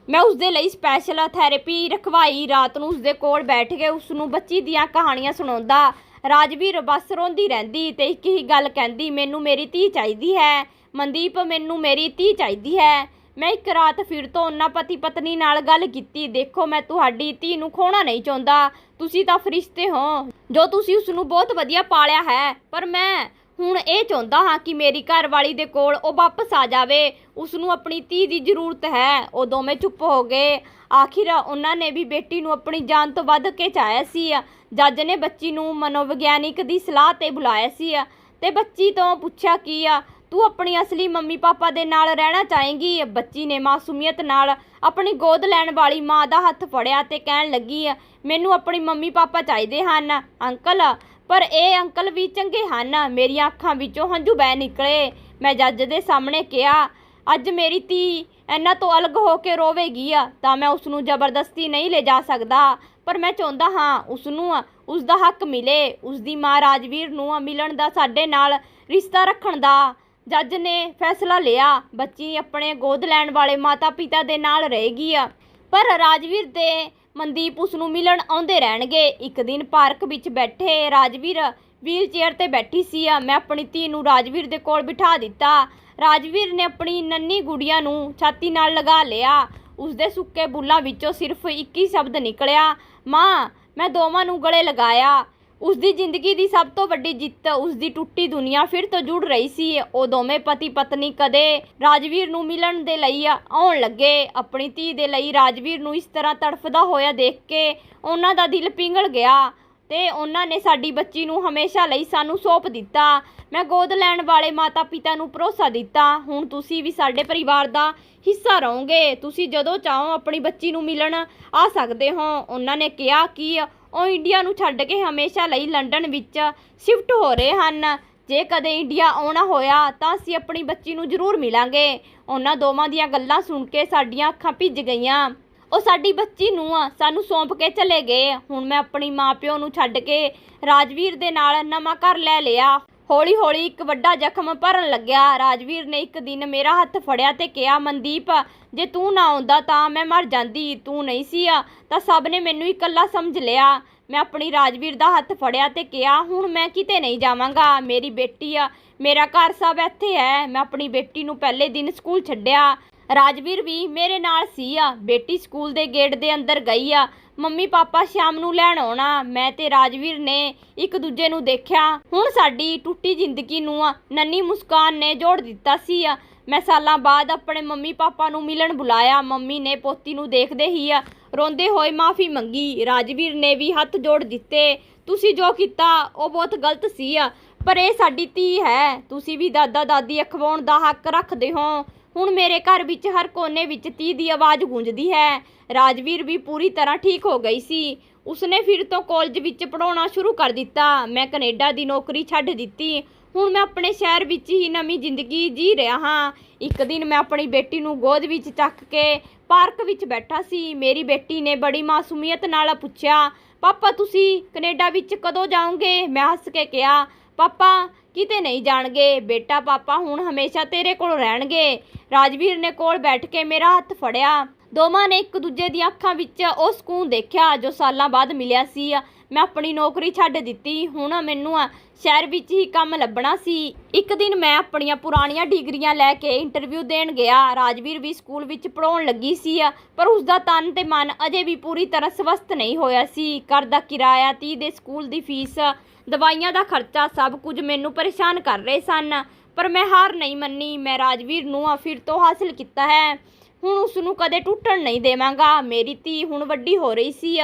ਮੈਂ ਉਸ ਦੇ ਲਈ ਸਪੈਸ਼ਲ ਥੈਰੇਪੀ ਰਖਵਾਈ। ਰਾਤ ਨੂੰ ਉਸ ਦੇ ਕੋਲ ਬੈਠ ਕੇ ਉਸ ਨੂੰ ਬੱਚੀ ਦੀਆਂ ਕਹਾਣੀਆਂ ਸੁਣਾਉਂਦਾ। ਰਾਜਵੀਰ ਬਸ ਰੋਂਦੀ ਰਹਿੰਦੀ ਤੇ ਇੱਕ ਹੀ ਗੱਲ ਕਹਿੰਦੀ, ਮੈਨੂੰ ਮੇਰੀ ਧੀ ਚਾਹੀਦੀ ਹੈ। ਮਨਦੀਪ, ਮੈਨੂੰ ਮੇਰੀ ਧੀ ਚਾਹੀਦੀ ਹੈ। ਮੈਂ ਇੱਕ ਰਾਤ ਫਿਰ ਤੋਂ ਉਹਨਾਂ ਪਤੀ ਪਤਨੀ ਨਾਲ ਗੱਲ ਕੀਤੀ, ਦੇਖੋ, ਮੈਂ ਤੁਹਾਡੀ ਧੀ ਨੂੰ ਖੋਣਾ ਨਹੀਂ ਚਾਹੁੰਦਾ। ਤੁਸੀਂ ਤਾਂ ਫਰਿਸ਼ਤੇ ਹੋ। ਜੋ ਤੁਸੀਂ ਉਸ ਨੂੰ ਬਹੁਤ ਵਧੀਆ ਪਾਲਿਆ ਹੈ, ਪਰ ਮੈਂ ਹੁਣ ਇਹ ਚਾਹੁੰਦਾ ਹਾਂ ਕਿ ਮੇਰੀ ਘਰ ਵਾਲੀ ਦੇ ਕੋਲ ਉਹ ਵਾਪਸ ਆ ਜਾਵੇ। ਉਸ ਨੂੰ ਆਪਣੀ ਧੀ ਦੀ ਜ਼ਰੂਰਤ ਹੈ। ਉਹ ਦੋਵੇਂ ਚੁੱਪ ਹੋ ਗਏ। ਆਖਿਰ ਉਹਨਾਂ ਨੇ ਵੀ ਬੇਟੀ ਨੂੰ ਆਪਣੀ ਜਾਨ ਤੋਂ ਵੱਧ ਕੇ ਚਾਹਿਆ ਸੀ। ਜੱਜ ਨੇ ਬੱਚੀ ਨੂੰ ਮਨੋਵਿਗਿਆਨਿਕ ਦੀ ਸਲਾਹ ਤੇ ਬੁਲਾਇਆ ਸੀ ਤੇ ਬੱਚੀ ਤੋਂ ਪੁੱਛਿਆ ਕੀ ਆ ਤੂੰ ਆਪਣੀ ਅਸਲੀ ਮੰਮੀ ਪਾਪਾ ਦੇ ਨਾਲ ਰਹਿਣਾ ਚਾਹੇਂਗੀ? ਬੱਚੀ ਨੇ ਮਾਸੂਮੀਅਤ ਨਾਲ ਆਪਣੀ ਗੋਦ ਲੈਣ ਵਾਲੀ ਮਾਂ ਦਾ ਹੱਥ ਫੜਿਆ ਤੇ ਕਹਿਣ ਲੱਗੀ, ਮੈਨੂੰ ਆਪਣੀ ਮੰਮੀ ਪਾਪਾ ਚਾਹੀਦੇ ਹਨ। ਅੰਕਲ ਪਰ ਇਹ ਅੰਕਲ ਵੀ ਚੰਗੇ ਹਨ। ਮੇਰੀਆਂ ਅੱਖਾਂ ਵਿੱਚੋਂ ਹੰਝੂ ਬਹਿ ਨਿਕਲੇ। ਮੈਂ ਜੱਜ ਦੇ ਸਾਹਮਣੇ ਕਿਹਾ, ਅੱਜ ਮੇਰੀ ਧੀ ਇਹਨਾਂ ਤੋਂ ਅਲੱਗ ਹੋ ਕੇ ਰੋਵੇਗੀ ਆ, ਤਾਂ ਮੈਂ ਉਸ ਨੂੰ ਜ਼ਬਰਦਸਤੀ ਨਹੀਂ ਲੈ ਜਾ ਸਕਦਾ। ਪਰ ਮੈਂ ਚਾਹੁੰਦਾ ਹਾਂ ਉਸ ਨੂੰ ਉਸ ਦਾ ਹੱਕ ਮਿਲੇ। ਉਸ ਦੀ ਮਾਂ ਰਾਜਵੀਰ ਨੂੰ ਮਿਲਣ ਦਾ ਸਾਡੇ ਨਾਲ ਰਿਸ਼ਤਾ ਰੱਖਣ ਦਾ। ਜੱਜ ਨੇ ਫੈਸਲਾ ਲਿਆ, ਬੱਚੀ ਆਪਣੇ ਗੋਦ ਲੈਣ ਵਾਲੇ ਮਾਤਾ-ਪਿਤਾ ਦੇ ਨਾਲ ਰਹੇਗੀ ਆ। ਪਰ ਰਾਜਵੀਰ ਦੇ ਮਨਦੀਪ ਉਸ ਨੂੰ ਮਿਲਣ ਆਉਂਦੇ ਰਹਿਣਗੇ। ਇੱਕ ਦਿਨ ਪਾਰਕ ਵਿੱਚ ਬੈਠੇ ਰਾਜਵੀਰ ਵੀਲ ਚੇਅਰ ਤੇ ਬੈਠੀ ਸੀ। ਮੈਂ ਆਪਣੀ ਧੀ ਨੂੰ ਰਾਜਵੀਰ ਦੇ ਕੋਲ ਬਿਠਾ ਦਿੱਤਾ। ਰਾਜਵੀਰ ਨੇ ਆਪਣੀ ਨੰਨੀ ਗੁੜੀਆ ਨੂੰ ਛਾਤੀ ਨਾਲ ਲਗਾ ਲਿਆ। ਉਸਦੇ ਸੁੱਕੇ ਬੁੱਲਾਂ ਵਿੱਚੋਂ ਸਿਰਫ ਇੱਕ ਹੀ ਸ਼ਬਦ ਨਿਕਲਿਆ, ਮਾਂ, ਮੈਂ ਦੋਵਾਂ ਨੂੰ ਗਲੇ ਲਗਾਇਆ। ਉਸਦੀ ਜ਼ਿੰਦਗੀ ਦੀ ਸਭ ਤੋਂ ਵੱਡੀ ਜਿੱਤ, ਉਸਦੀ ਟੁੱਟੀ ਦੁਨੀਆ ਫਿਰ ਤੋਂ ਜੁੜ ਰਹੀ ਸੀ। ਉਹ ਦੋਵੇਂ ਪਤੀ ਪਤਨੀ ਕਦੇ ਰਾਜਵੀਰ ਨੂੰ ਮਿਲਣ ਦੇ ਲਈ ਆਉਣ ਲੱਗੇ। ਆਪਣੀ ਧੀ ਦੇ ਲਈ ਰਾਜਵੀਰ ਨੂੰ ਇਸ ਤਰ੍ਹਾਂ ਤੜਫਦਾ ਹੋਇਆ ਦੇਖ ਕੇ ਉਹਨਾਂ ਦਾ ਦਿਲ ਪਿੰਗਲ ਗਿਆ ਤੇ ਉਹਨਾਂ ਨੇ ਸਾਡੀ ਬੱਚੀ ਨੂੰ ਹਮੇਸ਼ਾ ਲਈ ਸਾਨੂੰ ਸੌਂਪ ਦਿੱਤਾ। ਮੈਂ ਗੋਦ ਲੈਣ ਵਾਲੇ ਮਾਤਾ ਪਿਤਾ ਨੂੰ ਭਰੋਸਾ ਦਿੱਤਾ, ਹੁਣ ਤੁਸੀਂ ਵੀ ਸਾਡੇ ਪਰਿਵਾਰ ਦਾ ਹਿੱਸਾ ਰਹੋਗੇ। ਤੁਸੀਂ ਜਦੋਂ ਚਾਹੋ ਆਪਣੀ ਬੱਚੀ ਨੂੰ ਮਿਲਣ ਆ ਸਕਦੇ ਹੋ। ਉਹਨਾਂ ਨੇ ਕਿਹਾ ਕਿ ਉਹ ਇੰਡੀਆ ਨੂੰ ਛੱਡ ਕੇ ਹਮੇਸ਼ਾ ਲਈ ਲੰਡਨ ਵਿੱਚ ਸ਼ਿਫਟ ਹੋ ਰਹੇ ਹਨ। ਜੇ ਕਦੇ ਇੰਡੀਆ ਆਉਣਾ ਹੋਇਆ, ਤਾਂ ਅਸੀਂ ਆਪਣੀ ਬੱਚੀ ਨੂੰ ਜ਼ਰੂਰ ਮਿਲਾਂਗੇ। ਉਹਨਾਂ ਦੋਵਾਂ ਦੀਆਂ ਗੱਲਾਂ ਸੁਣ ਕੇ ਸਾਡੀਆਂ ਅੱਖਾਂ ਭਿੱਜ ਗਈਆਂ। ਉਹ ਸਾਡੀ ਬੱਚੀ ਨੂੰ ਸਾਨੂੰ ਸੌਂਪ ਕੇ ਚਲੇ ਗਏ। ਹੁਣ ਮੈਂ ਆਪਣੀ ਮਾਪਿਓ ਨੂੰ ਛੱਡ ਕੇ ਰਾਜਵੀਰ ਦੇ ਨਾਲ ਨਵਾਂ ਘਰ ਲੈ ਲਿਆ। ਹੌਲੀ ਹੌਲੀ ਇੱਕ ਵੱਡਾ ਜ਼ਖਮ ਭਰਨ ਲੱਗਿਆ। ਰਾਜਵੀਰ ਨੇ ਇੱਕ ਦਿਨ ਮੇਰਾ ਹੱਥ ਫੜਿਆ ਤੇ ਕਿਹਾ, ਮਨਦੀਪ, ਜੇ ਤੂੰ ਨਾ ਆਉਂਦਾ ਤਾਂ ਮੈਂ ਮਰ ਜਾਂਦੀ। ਤੂੰ ਨਹੀਂ ਸੀ ਆ, ਤਾਂ ਸਭ ਨੇ ਮੈਨੂੰ ਇਕੱਲਾ ਸਮਝ ਲਿਆ। ਮੈਂ ਆਪਣੀ ਰਾਜਵੀਰ ਦਾ ਹੱਥ ਫੜਿਆ ਤੇ ਕਿਹਾ, ਹੁਣ ਮੈਂ ਕਿਤੇ ਨਹੀਂ ਜਾਵਾਂਗਾ। ਮੇਰੀ ਬੇਟੀ ਆ, ਮੇਰਾ ਘਰ ਸਭ ਇੱਥੇ ਹੈ। ਮੈਂ ਆਪਣੀ ਬੇਟੀ ਨੂੰ ਪਹਿਲੇ ਦਿਨ ਸਕੂਲ ਛੱਡਿਆ। ਰਾਜਵੀਰ ਵੀ ਮੇਰੇ ਨਾਲ ਸੀ ਆ, ਬੇਟੀ ਸਕੂਲ ਦੇ ਗੇਟ ਦੇ ਅੰਦਰ ਗਈ ਆ। ਮੰਮੀ ਪਾਪਾ ਸ਼ਾਮ ਨੂੰ ਲੈਣ ਆਉਣਾ, ਮੈਂ ਤੇ ਰਾਜਵੀਰ ਨੇ ਇੱਕ ਦੂਜੇ ਨੂੰ ਦੇਖਿਆ। ਹੁਣ ਸਾਡੀ ਟੁੱਟੀ ਜ਼ਿੰਦਗੀ ਨੂੰ ਆ, ਨੰਨੀ ਮੁਸਕਾਨ ਨੇ ਜੋੜ ਦਿੱਤਾ ਸੀ ਆ। ਮੈਂ ਸਾਲਾਂ ਬਾਅਦ ਆਪਣੇ ਮੰਮੀ ਪਾਪਾ ਨੂੰ ਮਿਲਣ ਬੁਲਾਇਆ। ਮੰਮੀ ਨੇ ਪੋਤੀ ਨੂੰ ਦੇਖਦੇ ਹੀ ਆ, ਰੋਂਦੇ ਹੋਏ ਮਾਫੀ ਮੰਗੀ। ਰਾਜਵੀਰ ਨੇ ਵੀ ਹੱਥ ਜੋੜ ਦਿੱਤੇ, ਤੁਸੀਂ ਜੋ ਕੀਤਾ, ਉਹ ਬਹੁਤ ਗਲਤ ਸੀ ਆ, ਪਰ ਇਹ ਸਾਡੀ ਧੀ ਹੈ। ਤੁਸੀਂ ਵੀ ਦਾਦਾ ਦਾਦੀ ਅਖਵਾਉਣ ਦਾ ਹੱਕ ਰੱਖਦੇ ਹੋ। ਹੁਣ ਮੇਰੇ ਘਰ ਵਿੱਚ ਹਰ ਕੋਨੇ ਵਿੱਚ ਧੀ ਦੀ ਆਵਾਜ਼ ਗੂੰਜਦੀ ਹੈ। ਰਾਜਵੀਰ ਵੀ ਪੂਰੀ ਤਰ੍ਹਾਂ ਠੀਕ ਹੋ ਗਈ ਸੀ। ਉਸਨੇ ਫਿਰ ਤੋਂ ਕਾਲਜ ਵਿੱਚ ਪੜਾਉਣਾ ਸ਼ੁਰੂ ਕਰ ਦਿੱਤਾ। ਮੈਂ ਕੈਨੇਡਾ ਦੀ ਨੌਕਰੀ ਛੱਡ ਦਿੱਤੀ। ਹੁਣ ਮੈਂ ਆਪਣੇ ਸ਼ਹਿਰ ਵਿੱਚ ਹੀ ਨਵੀਂ ਜ਼ਿੰਦਗੀ ਜੀ ਰਿਹਾ ਹਾਂ। ਇੱਕ ਦਿਨ ਮੈਂ ਆਪਣੀ ਬੇਟੀ ਨੂੰ ਗੋਦ ਵਿੱਚ ਚੱਕ ਕੇ ਪਾਰਕ ਵਿੱਚ ਬੈਠਾ ਸੀ। ਮੇਰੀ ਬੇਟੀ ਨੇ ਬੜੀ ਮਾਸੂਮੀਅਤ ਨਾਲ ਪੁੱਛਿਆ, ਪਾਪਾ, ਤੁਸੀਂ ਕੈਨੇਡਾ ਵਿੱਚ ਕਦੋਂ ਜਾਓਗੇ? ਮੈਂ ਹੱਸ ਕੇ ਕਿਹਾ ਪਾਪਾ, ਕਿਤੇ ਨਹੀਂ ਜਾਣਗੇ। ਬੇਟਾ ਪਾਪਾ ਹੁਣ ਹਮੇਸ਼ਾ ਤੇਰੇ ਕੋਲ ਰਹਿਣਗੇ। ਰਾਜਵੀਰ ਨੇ ਕੋਲ ਬੈਠ ਕੇ ਮੇਰਾ ਹੱਥ ਫੜਿਆ। ਦੋਵਾਂ ਨੇ ਇੱਕ ਦੂਜੇ ਦੀਆਂ ਅੱਖਾਂ ਵਿੱਚ ਉਹ ਸਕੂਨ ਦੇਖਿਆ ਜੋ ਸਾਲਾਂ ਬਾਅਦ ਮਿਲਿਆ ਸੀ। ਮੈਂ ਆਪਣੀ ਨੌਕਰੀ ਛੱਡ ਦਿੱਤੀ। ਹੁਣ ਮੈਨੂੰ ਸ਼ਹਿਰ ਵਿੱਚ ਹੀ ਕੰਮ ਲੱਭਣਾ ਸੀ। ਇੱਕ ਦਿਨ ਮੈਂ ਆਪਣੀਆਂ ਪੁਰਾਣੀਆਂ ਡਿਗਰੀਆਂ ਲੈ ਕੇ ਇੰਟਰਵਿਊ ਦੇਣ ਗਿਆ। ਰਾਜਵੀਰ ਵੀ ਸਕੂਲ ਵਿੱਚ ਪੜਾਉਣ ਲੱਗੀ ਸੀ, ਪਰ ਉਸ ਦਾ ਤਨ ਤੇ ਮਨ ਅਜੇ ਵੀ ਪੂਰੀ ਤਰ੍ਹਾਂ ਸਵਸਥ ਨਹੀਂ ਹੋਇਆ ਸੀ। ਘਰ ਦਾ ਕਿਰਾਇਆ ਤੀ ਦੇ ਸਕੂਲ ਦੀ ਫੀਸ ਦਵਾਈਆਂ ਦਾ ਖਰਚਾ ਸਭ ਕੁਝ ਮੈਨੂੰ ਪਰੇਸ਼ਾਨ ਕਰ ਰਹੇ ਸਨ, ਪਰ ਮੈਂ ਹਾਰ ਨਹੀਂ ਮੰਨੀ, ਮੈਂ ਰਾਜਵੀਰ ਨੂੰ ਆ ਫਿਰ ਤੋਂ ਹਾਸਲ ਕੀਤਾ ਹੈ। ਹੁਣ ਉਸ ਨੂੰ ਕਦੇ ਟੁੱਟਣ ਨਹੀਂ ਦੇਵਾਂਗਾ। ਮੇਰੀ ਧੀ ਹੁਣ ਵੱਡੀ ਹੋ ਰਹੀ ਸੀ।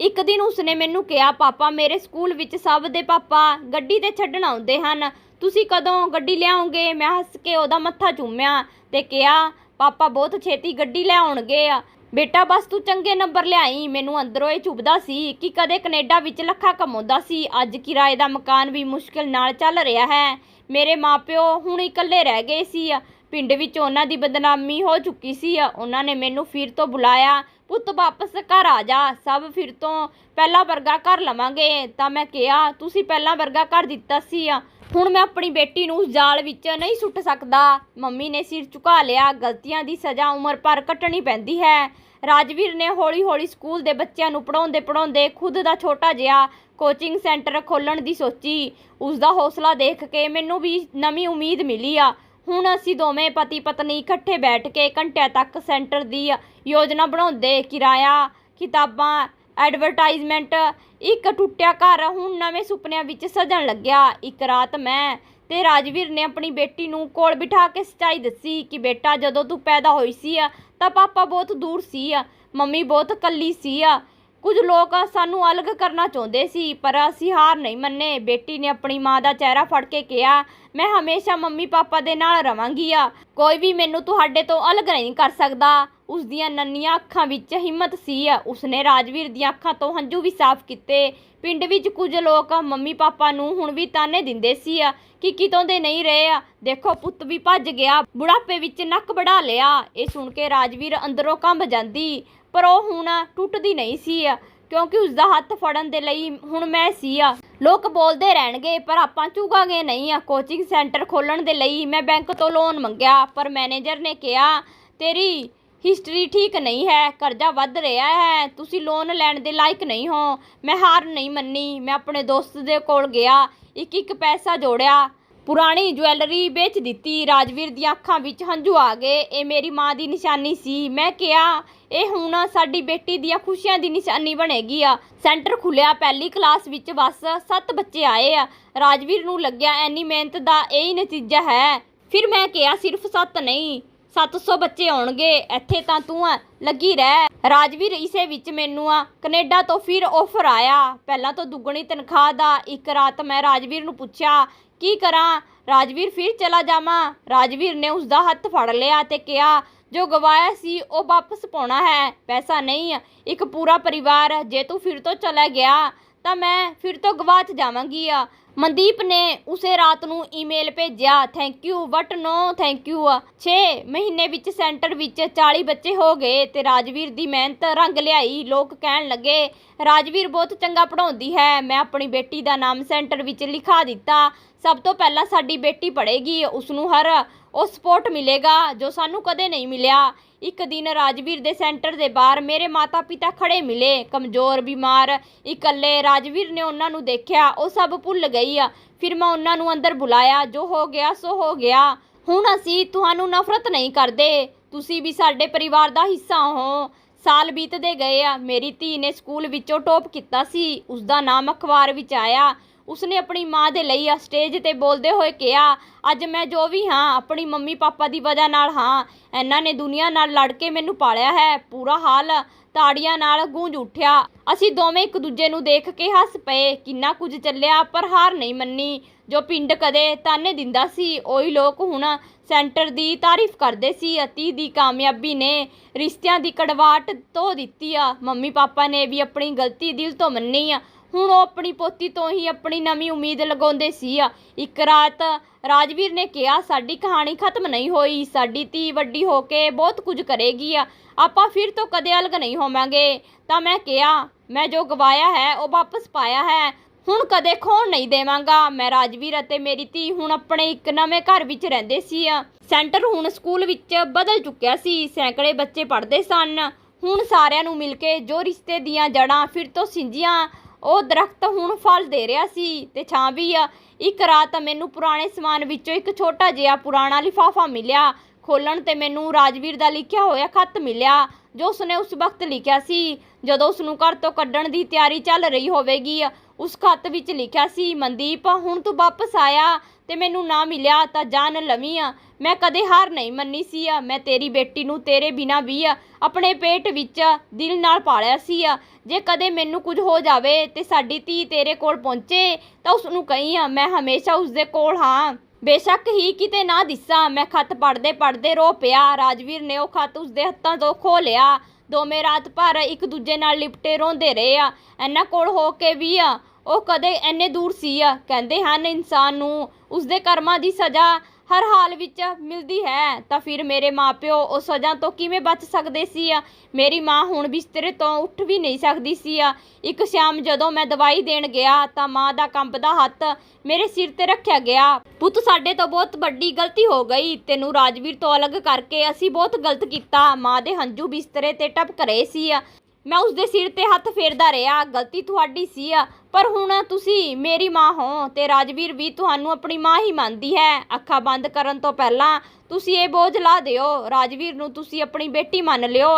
ਇੱਕ ਦਿਨ ਉਸਨੇ ਮੈਨੂੰ ਕਿਹਾ, ਪਾਪਾ, ਮੇਰੇ ਸਕੂਲ ਵਿੱਚ ਸਭ ਦੇ ਪਾਪਾ ਗੱਡੀ ਤੇ ਛੱਡਣ ਆਉਂਦੇ ਹਨ। ਤੁਸੀਂ ਕਦੋਂ ਗੱਡੀ ਲਿਆਓਗੇ? ਮੈਂ ਹੱਸ ਕੇ ਉਹਦਾ ਮੱਥਾ ਚੁੰਮਿਆ ਤੇ ਕਿਹਾ, ਪਾਪਾ, ਬਹੁਤ ਛੇਤੀ ਗੱਡੀ ਲੈ ਆਉਣਗੇ। ਆ ਬੇਟਾ, ਬਸ ਤੂੰ ਚੰਗੇ ਨੰਬਰ ਲਿਆਈ। ਮੈਨੂੰ ਅੰਦਰੋਂ ਇਹ ਚੁੱਭਦਾ ਸੀ ਕਿ ਕਦੇ ਕੈਨੇਡਾ ਵਿੱਚ ਲੱਖਾਂ ਕਮਾਉਂਦਾ ਸੀ। ਅੱਜ ਕਿਰਾਏ ਦਾ ਮਕਾਨ ਵੀ ਮੁਸ਼ਕਿਲ ਨਾਲ ਚੱਲ ਰਿਹਾ ਹੈ। ਮੇਰੇ ਮਾਪਿਓ ਹੁਣ ਇਕੱਲੇ ਰਹਿ ਗਏ ਸੀ। ਪਿੰਡ ਵਿੱਚ ਉਹਨਾਂ ਦੀ ਬਦਨਾਮੀ ਹੋ ਚੁੱਕੀ ਸੀ। ਉਹਨਾਂ ਨੇ ਮੈਨੂੰ ਫਿਰ ਤੋਂ ਬੁਲਾਇਆ, ਪੁੱਤ, ਵਾਪਸ ਘਰ ਆ ਜਾ। ਸਭ ਫਿਰ ਤੋਂ ਪਹਿਲਾ ਵਰਗਾ ਘਰ ਲਵਾਂਗੇ। ਤਾਂ ਮੈਂ ਕਿਹਾ, ਤੁਸੀਂ ਪਹਿਲਾ ਵਰਗਾ ਘਰ ਦਿੱਤਾ ਸੀ। ਹੁਣ ਮੈਂ ਆਪਣੀ ਬੇਟੀ ਨੂੰ ਉਸ ਜਾਲ ਵਿੱਚ ਨਹੀਂ ਸੁੱਟ ਸਕਦਾ। ਮੰਮੀ ਨੇ ਸਿਰ ਝੁਕਾ ਲਿਆ। ਗਲਤੀਆਂ ਦੀ ਸਜ਼ਾ ਉਮਰ ਭਰ ਕੱਟਣੀ ਪੈਂਦੀ ਹੈ। ਰਾਜਵੀਰ ਨੇ ਹੌਲੀ-ਹੌਲੀ ਸਕੂਲ ਦੇ ਬੱਚਿਆਂ ਨੂੰ ਪੜਾਉਂਦੇ ਪੜਾਉਂਦੇ ਖੁਦ ਦਾ ਛੋਟਾ ਜਿਹਾ ਕੋਚਿੰਗ ਸੈਂਟਰ ਖੋਲਣ ਦੀ ਸੋਚੀ। ਉਸ ਦਾ ਹੌਸਲਾ ਦੇਖ ਕੇ ਮੈਨੂੰ ਵੀ ਨਵੀਂ ਉਮੀਦ ਮਿਲੀ ਆ। ਹੁਣ ਅਸੀਂ ਦੋਵੇਂ ਪਤੀ ਪਤਨੀ ਇਕੱਠੇ ਬੈਠ ਕੇ ਘੰਟਿਆਂ ਤੱਕ ਸੈਂਟਰ ਦੀ ਯੋਜਨਾ ਬਣਾਉਂਦੇ ਕਿਰਾਇਆ, ਕਿਤਾਬਾਂ, ਐਡਵਰਟਾਈਜ਼ਮੈਂਟ, ਇੱਕ ਟੁੱਟਿਆ ਘਰ ਹੁਣ ਨਵੇਂ ਸੁਪਨਿਆਂ ਵਿੱਚ ਸਜਣ ਲੱਗਿਆ। ਇੱਕ ਰਾਤ ਮੈਂ ਤੇ ਰਾਜਵੀਰ ਨੇ ਆਪਣੀ ਬੇਟੀ ਨੂੰ ਕੋਲ ਬਿਠਾ ਕੇ ਸੱਚਾਈ ਦੱਸੀ ਕਿ ਬੇਟਾ ਜਦੋਂ ਤੂੰ ਪੈਦਾ ਹੋਈ ਸੀ ਆ, ਤਾਂ ਪਾਪਾ ਬਹੁਤ ਦੂਰ ਸੀ ਆ, ਮੰਮੀ ਬਹੁਤ ਇਕੱਲੀ ਸੀ ਆ ਕੁਝ ਲੋਕ ਸਾਨੂੰ ਅਲੱਗ ਕਰਨਾ ਚਾਹੁੰਦੇ ਸੀ, ਪਰ ਅਸੀਂ ਹਾਰ ਨਹੀਂ ਮੰਨੇ। ਬੇਟੀ ਨੇ ਆਪਣੀ ਮਾਂ ਦਾ ਚਿਹਰਾ ਫੜ ਕੇ ਕਿਹਾ, ਮੈਂ ਹਮੇਸ਼ਾ ਮੰਮੀ ਪਾਪਾ ਦੇ ਨਾਲ ਰਵਾਂਗੀ ਆ। ਕੋਈ ਵੀ ਮੈਨੂੰ ਤੁਹਾਡੇ ਤੋਂ ਅਲੱਗ ਨਹੀਂ ਕਰ ਸਕਦਾ। ਉਸ ਦੀਆਂ ਨੰਨੀਆਂ ਅੱਖਾਂ ਵਿੱਚ ਹਿੰਮਤ ਸੀ। ਉਸਨੇ ਰਾਜਵੀਰ ਦੀਆਂ ਅੱਖਾਂ ਤੋਂ ਹੰਝੂ ਵੀ ਸਾਫ਼ ਕੀਤੇ। ਪਿੰਡ ਵਿੱਚ ਕੁਝ ਲੋਕ ਮੰਮੀ ਪਾਪਾ ਨੂੰ ਹੁਣ ਵੀ ਤਾਨੇ ਦਿੰਦੇ ਸੀ ਆ ਕਿ ਕਿਤੋਂ ਦੇ ਨਹੀਂ ਰਹੇ। ਆ ਦੇਖੋ, ਪੁੱਤ ਵੀ ਭੱਜ ਗਿਆ, ਬੁਢਾਪੇ ਵਿੱਚ ਨੱਕ ਬੜਾ ਲਿਆ। ਇਹ ਸੁਣ ਕੇ ਰਾਜਵੀਰ ਅੰਦਰੋਂ ਕੰਬ ਜਾਂਦੀ। ਪਰ ਉਹ ਹੁਣ ਟੁੱਟਦੀ ਨਹੀਂ ਸੀ ਆ, ਕਿਉਂਕਿ ਉਸ ਦਾ ਹੱਥ ਫੜਨ ਦੇ ਲਈ ਹੁਣ ਮੈਂ ਸੀ ਆ। ਲੋਕ ਬੋਲਦੇ ਰਹਿਣਗੇ, ਪਰ ਆਪਾਂ ਝੁਕਾਂਗੇ ਨਹੀਂ ਆ। ਕੋਚਿੰਗ ਸੈਂਟਰ ਖੋਲਣ ਦੇ ਲਈ ਮੈਂ ਬੈਂਕ ਤੋਂ ਲੋਨ ਮੰਗਿਆ, ਪਰ ਮੈਨੇਜਰ ਨੇ ਕਿਹਾ, ਤੇਰੀ ਹਿਸਟਰੀ ਠੀਕ ਨਹੀਂ ਹੈ, ਕਰਜ਼ਾ ਵੱਧ ਰਿਹਾ ਹੈ, ਤੁਸੀਂ ਲੋਨ ਲੈਣ ਦੇ ਲਾਇਕ ਨਹੀਂ ਹੋ। ਮੈਂ ਹਾਰ ਨਹੀਂ ਮੰਨੀ, ਮੈਂ ਆਪਣੇ ਦੋਸਤ ਦੇ ਕੋਲ ਗਿਆ ਇੱਕ ਇੱਕ ਪੈਸਾ ਜੋੜਿਆ ਪੁਰਾਣੀ ਜੁਐਲਰੀ ਵੇਚ ਦਿੱਤੀ। ਰਾਜਵੀਰ ਦੀਆਂ ਅੱਖਾਂ ਵਿੱਚ ਹੰਝੂ ਆ ਗਏ। ਇਹ ਮੇਰੀ ਮਾਂ ਦੀ ਨਿਸ਼ਾਨੀ ਸੀ। ਮੈਂ ਕਿਹਾ, ਇਹ ਹੁਣ ਸਾਡੀ ਬੇਟੀ ਦੀਆਂ ਖੁਸ਼ੀਆਂ ਦੀ ਨਿਸ਼ਾਨੀ ਬਣੇਗੀ ਆ। ਸੈਂਟਰ ਖੁੱਲਿਆ ਪਹਿਲੀ ਕਲਾਸ ਵਿੱਚ ਬਸ ਸੱਤ ਬੱਚੇ ਆਏ ਆ। ਰਾਜਵੀਰ ਨੂੰ ਲੱਗਿਆ ਐਨੀ ਮਿਹਨਤ ਦਾ ਇਹ ਹੀ ਨਤੀਜਾ ਹੈ। ਫਿਰ ਮੈਂ ਕਿਹਾ, ਸਿਰਫ ਸੱਤ ਨਹੀਂ 700 ਬੱਚੇ ਆਉਣਗੇ। ਇੱਥੇ ਤਾਂ ਤੂੰ ਆ, ਲੱਗੀ ਰਹਿ। ਰਾਜਵੀਰ ਇਸੇ ਵਿੱਚ ਮੈਨੂੰ ਆ, ਕੈਨੇਡਾ ਤੋਂ ਫਿਰ ਆਫਰ ਆਇਆ। ਪਹਿਲਾਂ ਤੋਂ ਦੁੱਗਣੀ ਤਨਖਾਹ ਦਾ ਇੱਕ ਰਾਤ ਮੈਂ ਰਾਜਵੀਰ ਨੂੰ ਪੁੱਛਿਆ ਕੀ ਕਰਾਂ? ਰਾਜਵੀਰ ਫਿਰ ਚਲਾ ਜਾਵਾਂ। ਰਾਜਵੀਰ ਨੇ ਉਸ ਦਾ ਹੱਥ ਫੜ ਲਿਆ ਤੇ ਕਿਹਾ, ਜੋ ਗਵਾਇਆ ਸੀ, ਉਹ ਵਾਪਸ ਪਾਉਣਾ ਹੈ। ਪੈਸਾ ਨਹੀਂ, ਇੱਕ ਪੂਰਾ ਪਰਿਵਾਰ। ਜੇ ਤੂੰ ਫਿਰ ਤੋਂ ਚਲਾ ਗਿਆ, ਤਾਂ ਮੈਂ ਫਿਰ ਤੋਂ ਗਵਾਚ ਜਾਵਾਂਗੀ ਆ। ਮਨਦੀਪ ਨੇ ਉਸੇ ਰਾਤ ਨੂੰ ਈਮੇਲ ਭੇਜਿਆ thank you but no thank you 6 ਮਹੀਨੇ ਵਿੱਚ ਸੈਂਟਰ ਵਿੱਚ 40 ਬੱਚੇ ਹੋ ਗਏ ਤੇ ਰਾਜਵੀਰ ਦੀ ਮਿਹਨਤ ਰੰਗ ਲਿਆਈ। ਲੋਕ ਕਹਿਣ ਲੱਗੇ, ਰਾਜਵੀਰ ਬਹੁਤ ਚੰਗਾ ਪੜਾਉਂਦੀ ਹੈ। ਮੈਂ ਆਪਣੀ ਬੇਟੀ ਦਾ ਨਾਮ ਸੈਂਟਰ ਵਿੱਚ ਲਿਖਾ ਦਿੱਤਾ। ਸਭ ਤੋਂ ਪਹਿਲਾਂ ਸਾਡੀ ਬੇਟੀ ਪੜ੍ਹੇਗੀ ਉਸ ਨੂੰ ਹਰ, ਉਹ ਸਪੋਰਟ ਮਿਲੇਗਾ, ਜੋ ਸਾਨੂੰ ਕਦੇ ਨਹੀਂ ਮਿਲਿਆ। ਇੱਕ ਦਿਨ ਰਾਜਵੀਰ ਦੇ ਸੈਂਟਰ ਦੇ ਬਾਹਰ ਮੇਰੇ ਮਾਤਾ-ਪਿਤਾ ਖੜੇ ਮਿਲੇ। ਕਮਜ਼ੋਰ, ਬਿਮਾਰ, ਇਕੱਲੇ, ਰਾਜਵੀਰ ਨੇ ਉਹਨਾਂ ਨੂੰ ਦੇਖਿਆ, ਉਹ ਸਭ ਭੁੱਲ ਗਈ। ਆ ਫਿਰ ਮੈਂ ਉਹਨਾਂ ਨੂੰ ਅੰਦਰ ਬੁਲਾਇਆ, ਜੋ ਹੋ ਗਿਆ, ਸੋ ਹੋ ਗਿਆ। ਹੁਣ ਅਸੀਂ ਤੁਹਾਨੂੰ ਨਫ਼ਰਤ ਨਹੀਂ ਕਰਦੇ। ਤੁਸੀਂ ਵੀ ਸਾਡੇ ਪਰਿਵਾਰ ਦਾ ਹਿੱਸਾ ਹੋ। ਸਾਲ ਬੀਤਦੇ ਗਏ ਆ। ਮੇਰੀ ਧੀ ਨੇ ਸਕੂਲ ਵਿੱਚੋਂ ਟੌਪ ਕੀਤਾ ਸੀ। ਉਸ ਦਾ ਨਾਮ ਅਖਬਾਰ ਵਿੱਚ ਆਇਆ। ਉਸਨੇ ਆਪਣੀ ਮਾਂ ਦੇ ਲਈ ਆ ਸਟੇਜ ਤੇ ਬੋਲਦੇ ਹੋਏ ਕਿਹਾ, ਅੱਜ ਮੈਂ ਜੋ ਵੀ ਹਾਂ, ਆਪਣੀ ਮੰਮੀ ਪਾਪਾ ਦੀ ਵਜ੍ਹਾ ਨਾਲ ਹਾਂ। ਇਹਨਾਂ ਨੇ ਦੁਨੀਆ ਨਾਲ ਲੜ ਕੇ ਮੈਨੂੰ ਪਾਲਿਆ ਹੈ। ਪੂਰਾ ਹਾਲ ਤਾੜੀਆਂ ਨਾਲ ਗੂੰਜ ਉੱਠਿਆ। ਅਸੀਂ ਦੋਵੇਂ ਇੱਕ ਦੂਜੇ ਨੂੰ ਦੇਖ ਕੇ ਹੱਸ ਪਏ। ਕਿੰਨਾ ਕੁਝ ਚੱਲਿਆ, ਪਰ ਹਾਰ ਨਹੀਂ ਮੰਨੀ। ਜੋ ਪਿੰਡ ਕਦੇ ਤਾਨੇ ਦਿੰਦਾ ਸੀ, ਉਹੀ ਲੋਕ ਹੁਣ ਸੈਂਟਰ ਦੀ ਤਾਰੀਫ ਕਰਦੇ ਸੀ ਅਤੀ ਦੀ ਕਾਮਯਾਬੀ ਨੇ ਰਿਸ਼ਤਿਆਂ ਦੀ ਕੜਵਾਟ ਧੋ ਦਿੱਤੀ ਆ। ਮੰਮੀ ਪਾਪਾ ਨੇ ਵੀ ਆਪਣੀ ਗਲਤੀ ਦਿਲ ਤੋਂ ਮੰਨੀ ਆ। ਹੁਣ ਉਹ ਆਪਣੀ ਪੋਤੀ ਤੋਂ ਹੀ ਆਪਣੀ ਨਵੀਂ ਉਮੀਦ ਲਗਾਉਂਦੇ ਸੀ ਇੱਕ ਰਾਤ ਰਾਜਵੀਰ ਨੇ ਕਿਹਾ, ਸਾਡੀ ਕਹਾਣੀ ਖਤਮ ਨਹੀਂ ਹੋਈ, ਸਾਡੀ ਧੀ ਵੱਡੀ ਹੋ ਕੇ ਬਹੁਤ ਕੁਝ ਕਰੇਗੀ ਆ। ਆਪਾਂ ਫਿਰ ਤੋਂ ਕਦੇ ਅਲਗ ਨਹੀਂ ਹੋਵਾਂਗੇ। ਤਾਂ ਮੈਂ ਕਿਹਾ, ਮੈਂ ਜੋ ਗਵਾਇਆ ਹੈ, ਉਹ ਵਾਪਸ ਪਾਇਆ ਹੈ। ਹੁਣ ਕਦੇ ਖੋਣ ਨਹੀਂ ਦੇਵਾਂਗਾ। ਮੈਂ ਰਾਜਵੀਰ ਅਤੇ ਮੇਰੀ ਧੀ ਹੁਣ ਆਪਣੇ ਇੱਕ ਨਵੇਂ ਘਰ ਵਿੱਚ ਰਹਿੰਦੇ ਸੀ ਸੈਂਟਰ ਹੁਣ ਸਕੂਲ ਵਿੱਚ ਬਦਲ ਚੁੱਕਿਆ ਸੀ। ਸੈਂਕੜੇ ਬੱਚੇ ਪੜ੍ਹਦੇ ਸਨ। ਹੁਣ ਸਾਰਿਆਂ ਨੂੰ ਮਿਲ ਕੇ ਜੋ ਰਿਸ਼ਤੇ ਦੀਆਂ ਜੜਾਂ ਫਿਰ ਤੋਂ ਸਿੰਜੀਆਂ ਉਹ ਦਰਖਤ ਹੁਣ ਫਲ ਦੇ ਰਿਹਾ ਸੀ ਤੇ ਛਾਂ ਵੀ ਆ। ਇੱਕ ਰਾਤ ਮੈਨੂੰ ਪੁਰਾਣੇ ਸਮਾਨ ਵਿੱਚੋਂ ਇੱਕ ਛੋਟਾ ਜਿਹਾ ਪੁਰਾਣਾ ਲਿਫਾਫਾ ਮਿਲਿਆ। ਖੋਲਣ ਤੇ ਮੈਨੂੰ ਰਾਜਵੀਰ ਦਾ ਲਿਖਿਆ ਹੋਇਆ ਖਤ ਮਿਲਿਆ, ਜੋ ਉਸਨੇ ਉਸ ਵਕਤ ਲਿਖਿਆ ਸੀ। ਜਦੋਂ ਉਸ ਨੂੰ ਘਰ ਤੋਂ ਕੱਢਣ ਦੀ ਤਿਆਰੀ ਚੱਲ ਰਹੀ ਹੋਵੇਗੀ ਉਸ ਖੱਤ ਵਿੱਚ ਲਿਖਿਆ ਸੀ, ਮਨਦੀਪ, ਹੁਣ ਤੂੰ ਵਾਪਸ ਆਇਆ ਤੇ ਮੈਨੂੰ ਨਾ ਮਿਲਿਆ ਤਾਂ ਜਾਨ ਲਵੀ ਆ। ਮੈਂ ਕਦੇ ਹਾਰ ਨਹੀਂ ਮੰਨੀ ਸੀ ਆ। ਮੈਂ ਤੇਰੀ ਬੇਟੀ ਨੂੰ ਤੇਰੇ ਬਿਨਾ ਵੀ ਆ, ਆਪਣੇ ਪੇਟ ਵਿੱਚ ਦਿਲ ਨਾਲ ਪਾਲਿਆ ਸੀ ਆ। ਜੇ ਕਦੇ ਮੈਨੂੰ ਕੁਝ ਹੋ ਜਾਵੇ ਤੇ ਸਾਡੀ ਧੀ ਤੇਰੇ ਕੋਲ ਪਹੁੰਚੇ ਤਾਂ ਉਸ ਨੂੰ ਕਹੀ ਆ, ਮੈਂ ਹਮੇਸ਼ਾ ਉਸ ਦੇ ਕੋਲ ਹਾਂ। ਬੇਸ਼ੱਕ ਹੀ ਕਿਤੇ ਨਾ ਦਿਸਾਂ। ਮੈਂ ਖੱਤ ਪੜਦੇ ਪੜਦੇ ਰੋ ਪਿਆ। ਰਾਜਵੀਰ ਨੇ ਉਹ ਖੱਤ ਉਸ ਦੇ ਹੱਥਾਂ ਤੋਂ ਖੋ ਲਿਆ। ਦੋਵੇਂ ਰਾਤ ਭਰ ਇੱਕ ਦੂਜੇ ਨਾਲ ਲਿਪਟੇ ਰੋਂਦੇ ਰਹੇ ਆ। ਇਹਨਾਂ ਕੋਲ ਹੋ ਕੇ ਵੀ ਆ। ਉਹ ਕਦੇ ਇੰਨੇ ਦੂਰ ਸੀ ਆ। ਕਹਿੰਦੇ ਹਨ ਇਨਸਾਨ ਨੂੰ ਉਸਦੇ ਕਰਮਾਂ ਦੀ ਸਜ਼ਾ ਹਰ ਹਾਲ ਵਿੱਚ ਮਿਲਦੀ ਹੈ, ਤਾਂ ਫਿਰ ਮੇਰੇ ਮਾਪਿਓ ਉਸ ਸਜ਼ਾ ਤੋਂ ਕਿਵੇਂ ਬਚ ਸਕਦੇ ਸੀ ਆ? ਮੇਰੀ ਮਾਂ ਹੁਣ ਬਿਸਤਰੇ ਤੋਂ ਉੱਠ ਵੀ ਨਹੀਂ ਸਕਦੀ ਸੀ ਆ। ਇੱਕ ਸ਼ਾਮ ਜਦੋਂ ਮੈਂ ਦਵਾਈ ਦੇਣ ਗਿਆ, ਤਾਂ ਮਾਂ ਦਾ ਕੰਬਦਾ ਹੱਥ ਮੇਰੇ ਸਿਰ ਤੇ ਰੱਖਿਆ ਗਿਆ। ਪੁੱਤ, ਸਾਡੇ ਤੋਂ ਬਹੁਤ ਵੱਡੀ ਗਲਤੀ ਹੋ ਗਈ। ਤੈਨੂੰ ਰਾਜਵੀਰ ਤੋਂ ਅਲੱਗ ਕਰਕੇ ਅਸੀਂ ਬਹੁਤ ਗਲਤ ਕੀਤਾ। ਮਾਂ ਦੇ ਹੰਝੂ ਬਿਸਤਰੇ ਤੇ ਟਪਕ ਰਹੇ ਸੀ ਆ। ਮੈਂ ਉਸ ਦੇ ਸਿਰ ਤੇ ਹੱਥ ਫੇਰਦਾ ਰਿਹਾ। ਗਲਤੀ ਤੁਹਾਡੀ ਸੀ ਆ। ਪਰ ਹੁਣ ਤੁਸੀਂ ਮੇਰੀ ਮਾਂ ਹੋ ਤੇ ਰਾਜਵੀਰ ਵੀ ਤੁਹਾਨੂੰ ਆਪਣੀ ਮਾਂ ਹੀ ਮੰਨਦੀ ਹੈ। ਅੱਖਾਂ ਬੰਦ ਕਰਨ ਤੋਂ ਪਹਿਲਾਂ ਤੁਸੀਂ ਇਹ ਬੋਝ ਲਾ ਦਿਓ। ਰਾਜਵੀਰ ਨੂੰ ਤੁਸੀਂ ਆਪਣੀ ਬੇਟੀ ਮੰਨ ਲਿਓ।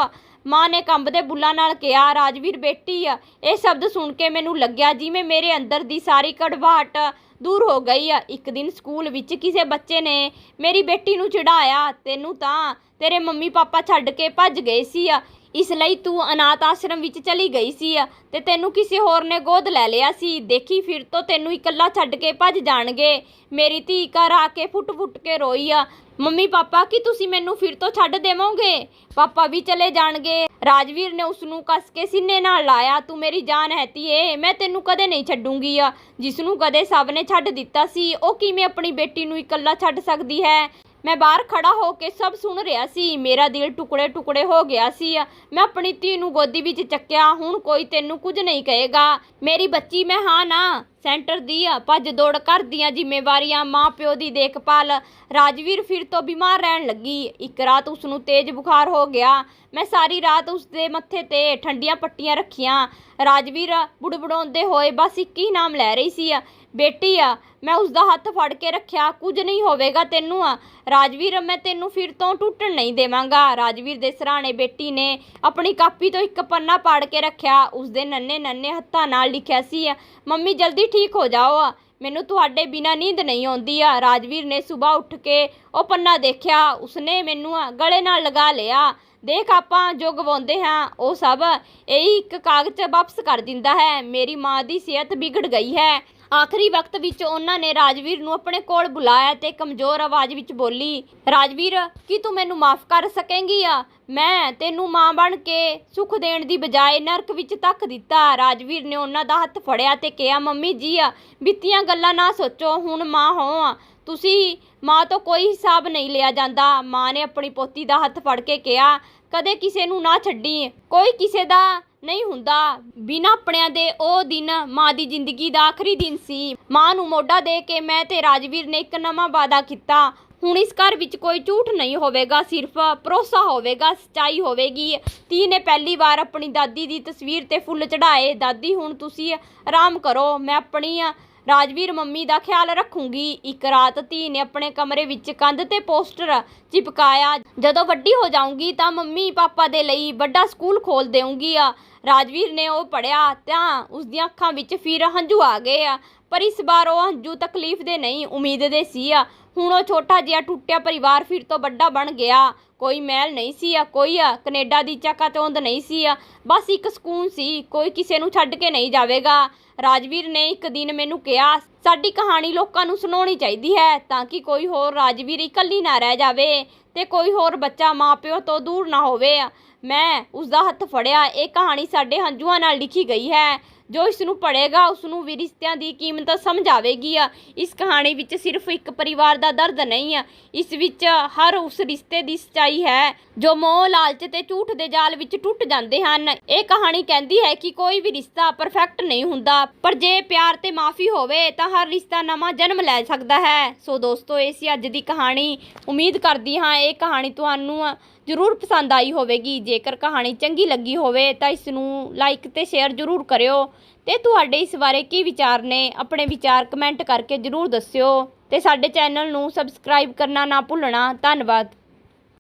ਮਾਂ ਨੇ ਕੰਬਦੇ ਬੁੱਲਾਂ ਨਾਲ ਕਿਹਾ, ਰਾਜਵੀਰ ਬੇਟੀ ਆ। ਇਹ ਸ਼ਬਦ ਸੁਣ ਕੇ ਮੈਨੂੰ ਲੱਗਿਆ ਜਿਵੇਂ ਮੇਰੇ ਅੰਦਰ ਦੀ ਸਾਰੀ ਕੜਵਾਹਟ ਦੂਰ ਹੋ ਗਈ ਆ। ਇੱਕ ਦਿਨ ਸਕੂਲ ਵਿੱਚ ਕਿਸੇ ਬੱਚੇ ਨੇ ਮੇਰੀ ਬੇਟੀ ਨੂੰ ਚਿੜਾਇਆ ਤੈਨੂੰ ਤਾਂ ਤੇਰੇ ਮੰਮੀ ਪਾਪਾ ਛੱਡ ਕੇ ਭੱਜ ਗਏ ਸੀ ਆ। ਇਸ ਲਈ ਤੂੰ ਅਨਾਥ ਆਸ਼ਰਮ ਵਿੱਚ ਚਲੀ ਗਈ ਸੀ ਆ ਤੇ ਤੈਨੂੰ ਕਿਸੇ ਹੋਰ ਨੇ ਗੋਦ ਲੈ ਲਿਆ ਸੀ। ਦੇਖੀ ਫਿਰ ਤੋਂ ਤੈਨੂੰ ਇਕੱਲਾ ਛੱਡ ਕੇ ਭੱਜ ਜਾਣਗੇ। ਮੇਰੀ ਧੀ ਘਰ ਆ ਕੇ ਫੁੱਟ-ਫੁੱਟ ਕੇ ਰੋਈ ਆ। ਮੰਮੀ ਪਾਪਾ, ਕੀ ਤੁਸੀਂ ਮੈਨੂੰ ਫਿਰ ਤੋਂ ਛੱਡ ਦੇਵੋਗੇ? ਪਾਪਾ ਵੀ ਚਲੇ ਜਾਣਗੇ। ਰਾਜਵੀਰ ਨੇ ਉਸ ਨੂੰ ਕੱਸ ਕੇ ਸੀਨੇ ਨਾਲ ਲਾਇਆ। ਤੂੰ ਮੇਰੀ ਜਾਨ ਹੈ ਧੀਏ ਮੈਂ ਤੈਨੂੰ ਕਦੇ ਨਹੀਂ ਛੱਡੂੰਗੀ ਆ। ਜਿਸ ਨੂੰ ਕਦੇ ਸਭ ਨੇ ਛੱਡ ਦਿੱਤਾ ਸੀ, ਉਹ ਕਿਵੇਂ ਆਪਣੀ ਬੇਟੀ ਨੂੰ ਇਕੱਲਾ ਛੱਡ ਸਕਦੀ ਹੈ? ਮੈਂ ਬਾਹਰ ਖੜਾ ਹੋ ਕੇ ਸਭ ਸੁਣ ਰਿਹਾ ਸੀ। ਮੇਰਾ ਦਿਲ ਟੁਕੜੇ ਟੁਕੜੇ ਹੋ ਗਿਆ ਸੀ। ਮੈਂ ਆਪਣੀ ਧੀ ਨੂੰ ਗੋਦੀ ਵਿੱਚ ਚੱਕਿਆ। ਹੁਣ ਕੋਈ ਤੈਨੂੰ ਕੁਝ ਨਹੀਂ ਕਹੇਗਾ। ਮੇਰੀ ਬੱਚੀ, ਮੈਂ ਹਾਂ ਨਾ। ਸੈਂਟਰ ਦੀ ਆ। ਭੱਜ ਦੌੜ ਘਰ ਦੀਆਂ ਜ਼ਿੰਮੇਵਾਰੀਆਂ ਮਾਂ ਪਿਓ ਦੀ ਦੇਖਭਾਲ। ਰਾਜਵੀਰ ਫਿਰ ਤੋਂ ਬਿਮਾਰ ਰਹਿਣ ਲੱਗੀ। ਇੱਕ ਰਾਤ ਉਸ ਨੂੰ ਤੇਜ਼ ਬੁਖਾਰ ਹੋ ਗਿਆ। ਮੈਂ ਸਾਰੀ ਰਾਤ ਉਸ ਦੇ ਮੱਥੇ ਤੇ ਠੰਡੀਆਂ ਪੱਟੀਆਂ ਰੱਖੀਆਂ। ਰਾਜਵੀਰ ਬੁੜਬੁੜਾਉਂਦੇ ਹੋਏ ਬਸ ਇੱਕ ਹੀ ਨਾਮ ਲੈ ਰਹੀ ਸੀ। ਬੇਟੀ ਆ, ਮੈਂ ਉਸ ਦਾ ਹੱਥ ਫੜ ਕੇ ਰੱਖਿਆ, ਕੁਝ ਨਹੀਂ ਹੋਵੇਗਾ ਤੈਨੂੰ ਆ। ਰਾਜਵੀਰ, ਮੈਂ ਤੈਨੂੰ ਫਿਰ ਤੋਂ ਟੁੱਟਣ ਨਹੀਂ ਦੇਵਾਂਗਾ। ਰਾਜਵੀਰ ਦੇ ਸਰਾਣੇ ਬੇਟੀ ਨੇ ਆਪਣੀ ਕਾਪੀ ਤੋਂ ਇੱਕ ਪੰਨਾ ਪਾੜ ਕੇ ਰੱਖਿਆ। ਉਸ ਦੇ ਨੰਨੇ ਨੰਨੇ ਹੱਥਾਂ ਨਾਲ ਲਿਖਿਆ ਸੀ, ਮੰਮੀ, ਜਲਦੀ ਠੀਕ ਹੋ ਜਾਓ ਮੈਨੂੰ ਤੁਹਾਡੇ ਬਿਨਾ ਨੀਂਦ ਨਹੀਂ ਆਉਂਦੀ ਆ। ਰਾਜਵੀਰ ਨੇ ਸਵੇਰ ਉੱਠ ਕੇ ਉਹ ਪੰਨਾ ਦੇਖਿਆ। ਉਸਨੇ ਮੈਨੂੰ ਗਲੇ ਨਾਲ ਲਗਾ ਲਿਆ। ਦੇਖ, ਆਪਾਂ ਜੋ ਗਵਾਉਂਦੇ ਹਾਂ, ਉਹ ਸਭ ਇਹੀ ਇੱਕ ਕਾਗਜ਼ ਵਾਪਸ ਕਰ ਦਿੰਦਾ ਹੈ। ਮੇਰੀ ਮਾਂ ਦੀ ਸਿਹਤ ਵਿਗੜ ਗਈ ਹੈ। ਆਖਰੀ ਵਕਤ ਵਿੱਚ ਉਹਨਾਂ ਨੇ ਰਾਜਵੀਰ ਨੂੰ ਆਪਣੇ ਕੋਲ ਬੁਲਾਇਆ ਤੇ ਕਮਜ਼ੋਰ ਆਵਾਜ਼ ਵਿੱਚ ਬੋਲੀ, ਰਾਜਵੀਰ, ਕੀ ਤੂੰ ਮੈਨੂੰ ਮਾਫ ਕਰ ਸਕੇਂਗੀ ਆ? ਮੈਂ ਤੈਨੂੰ ਮਾਂ ਬਣ ਕੇ ਸੁੱਖ ਦੇਣ ਦੀ ਬਜਾਏ ਨਰਕ ਵਿੱਚ ਧੱਕ ਦਿੱਤਾ ਰਾਜਵੀਰ ਨੇ ਉਹਨਾਂ ਦਾ ਹੱਥ ਫੜਿਆ ਤੇ ਕਿਹਾ, ਮੰਮੀ ਜੀ ਆ, ਬੀਤੀਆਂ ਗੱਲਾਂ ਨਾ ਸੋਚੋ, ਹੁਣ ਮਾਂ ਹੋ ਆ। ਤੁਸੀਂ ਮਾਂ ਤੋਂ ਕੋਈ ਹਿਸਾਬ ਨਹੀਂ ਲਿਆ ਜਾਂਦਾ। ਮਾਂ ਨੇ ਆਪਣੀ ਪੋਤੀ ਦਾ ਹੱਥ ਫੜ ਕੇ ਕਿਹਾ, ਕਦੇ ਕਿਸੇ ਨੂੰ ਨਾ ਛੱਡੀ। ਕੋਈ ਕਿਸੇ ਦਾ ਨਹੀਂ ਹੁੰਦਾ। ਬਿਨਾਂ ਆਪਣਿਆਂ ਦੇ ਉਹ ਦਿਨ ਮਾਂ ਦੀ ਜ਼ਿੰਦਗੀ ਦਾ ਆਖਰੀ ਦਿਨ ਸੀ। ਮਾਂ ਨੂੰ ਮੋਢਾ ਦੇ ਕੇ ਮੈਂ ਤੇ ਰਾਜਵੀਰ ਨੇ ਇੱਕ ਨਵਾਂ ਵਾਅਦਾ ਕੀਤਾ। ਹੁਣ ਇਸ ਘਰ ਵਿੱਚ ਕੋਈ ਝੂਠ ਨਹੀਂ ਹੋਵੇਗਾ, ਸਿਰਫ ਭਰੋਸਾ ਹੋਵੇਗਾ, ਸਚਾਈ ਹੋਵੇਗੀ। ਧੀ ਨੇ ਪਹਿਲੀ ਵਾਰ ਆਪਣੀ ਦਾਦੀ ਦੀ ਤਸਵੀਰ ਤੇ ਫੁੱਲ ਚੜਾਏ ਦਾਦੀ, ਹੁਣ ਤੁਸੀਂ ਆਰਾਮ ਕਰੋ। ਮੈਂ ਆਪਣੀ ਰਾਜਵੀਰ ਮੰਮੀ ਦਾ ਖਿਆਲ ਰੱਖੂੰਗੀ। ਇੱਕ ਰਾਤ ਧੀ ਨੇ ਆਪਣੇ ਕਮਰੇ ਵਿੱਚ ਕੰਧ ਤੇ ਪੋਸਟਰ ਚਿਪਕਾਇਆ। ਜਦੋਂ ਵੱਡੀ ਹੋ ਜਾਊਂਗੀ ਤਾਂ ਮੰਮੀ ਪਾਪਾ ਦੇ ਲਈ ਵੱਡਾ ਸਕੂਲ ਖੋਲ ਦੇਵਾਂਗੀ ਆ। ਰਾਜਵੀਰ ਨੇ ਉਹ ਪੜਿਆ ਤਾਂ ਉਸ ਦੀਆਂ ਅੱਖਾਂ ਵਿੱਚ ਫਿਰ ਹੰਝੂ ਆ ਗਏ ਆ। ਪਰ ਇਸ ਵਾਰ ਉਹ ਹੰਝੂ ਤਕਲੀਫ ਦੇ ਨਹੀਂ, ਉਮੀਦ ਦੇ ਸੀ ਆ। ਹੁਣ ਉਹ ਛੋਟਾ ਜਿਹਾ ਟੁੱਟਿਆ ਪਰਿਵਾਰ ਫਿਰ ਤੋਂ ਵੱਡਾ ਬਣ ਗਿਆ। ਕੋਈ ਮਹਿਲ ਨਹੀਂ ਸੀ ਆ, ਕੋਈ ਆ, ਕੈਨੇਡਾ ਦੀ ਚੱਕਾ ਚੌਂਦ ਨਹੀਂ ਸੀ ਆ। ਬਸ ਇੱਕ ਸਕੂਨ ਸੀ, ਕੋਈ ਕਿਸੇ ਨੂੰ ਛੱਡ ਕੇ ਨਹੀਂ ਜਾਵੇਗਾ। ਰਾਜਵੀਰ ਨੇ ਇੱਕ ਦਿਨ ਮੈਨੂੰ ਕਿਹਾ, ਸਾਡੀ ਕਹਾਣੀ ਲੋਕਾਂ ਨੂੰ ਸੁਣਾਉਣੀ ਚਾਹੀਦੀ ਹੈ, ਤਾਂ ਕਿ ਕੋਈ ਹੋਰ ਰਾਜਵੀਰ ਇਕੱਲੀ ਨਾ ਰਹਿ ਜਾਵੇ ਤੇ ਕੋਈ ਹੋਰ ਬੱਚਾ ਮਾਪਿਓ ਤੋਂ ਦੂਰ ਨਾ ਹੋਵੇ। ਮੈਂ ਉਸ ਦਾ ਹੱਥ ਫੜਿਆ, ਇਹ ਕਹਾਣੀ ਸਾਡੇ ਹੰਝੂਆਂ ਨਾਲ ਲਿਖੀ ਗਈ ਹੈ। ਜੋ ਇਸ ਨੂੰ ਪੜ੍ਹੇਗਾ ਉਸ ਨੂੰ ਵੀ ਰਿਸ਼ਤਿਆਂ ਦੀ ਕੀਮਤ ਸਮਝ ਆਵੇਗੀ ਆ। ਇਸ ਕਹਾਣੀ ਵਿੱਚ ਸਿਰਫ ਇੱਕ ਪਰਿਵਾਰ ਦਾ ਦਰਦ ਨਹੀਂ ਆ। ਇਸ ਵਿੱਚ ਹਰ ਉਸ ਰਿਸ਼ਤੇ ਦੀ ਸਚਾਈ ਹੈ, ਜੋ ਮੋਹ, ਲਾਲਚ ਤੇ ਝੂਠ ਦੇ ਜਾਲ ਵਿੱਚ ਟੁੱਟ ਜਾਂਦੇ ਹਨ। ਇਹ ਕਹਾਣੀ ਕਹਿੰਦੀ ਹੈ ਕਿ ਕੋਈ ਵੀ ਰਿਸ਼ਤਾ ਪਰਫੈਕਟ ਨਹੀਂ ਹੁੰਦਾ, ਪਰ ਜੇ ਪਿਆਰ ਤੇ ਮਾਫੀ ਹੋਵੇ, ਤਾਂ ਹਰ ਰਿਸ਼ਤਾ ਨਵਾਂ ਜਨਮ ਲੈ ਸਕਦਾ ਹੈ। ਸੋ ਦੋਸਤੋ, ਇਹ ਸੀ ਅੱਜ ਦੀ ਕਹਾਣੀ। ਉਮੀਦ ਕਰਦੀ ਹਾਂ ਇਹ ਕਹਾਣੀ ਤੁਹਾਨੂੰ ਜ਼ਰੂਰ ਪਸੰਦ ਆਈ ਹੋਵੇਗੀ। ਜੇਕਰ ਕਹਾਣੀ ਚੰਗੀ ਲੱਗੀ ਹੋਵੇ ਤਾਂ ਇਸ ਨੂੰ ਲਾਈਕ ਤੇ ਸ਼ੇਅਰ ਜ਼ਰੂਰ ਕਰਿਓ। ਤੇ ਤੁਹਾਡੇ ਇਸ ਬਾਰੇ ਕੀ ਵਿਚਾਰ ਨੇ, ਆਪਣੇ ਵਿਚਾਰ ਕਮੈਂਟ ਕਰਕੇ ਜ਼ਰੂਰ ਦੱਸਿਓ। ਤੇ ਸਾਡੇ ਚੈਨਲ ਨੂੰ ਸਬਸਕ੍ਰਾਈਬ ਕਰਨਾ ਨਾ ਭੁੱਲਣਾ। ਧੰਨਵਾਦ।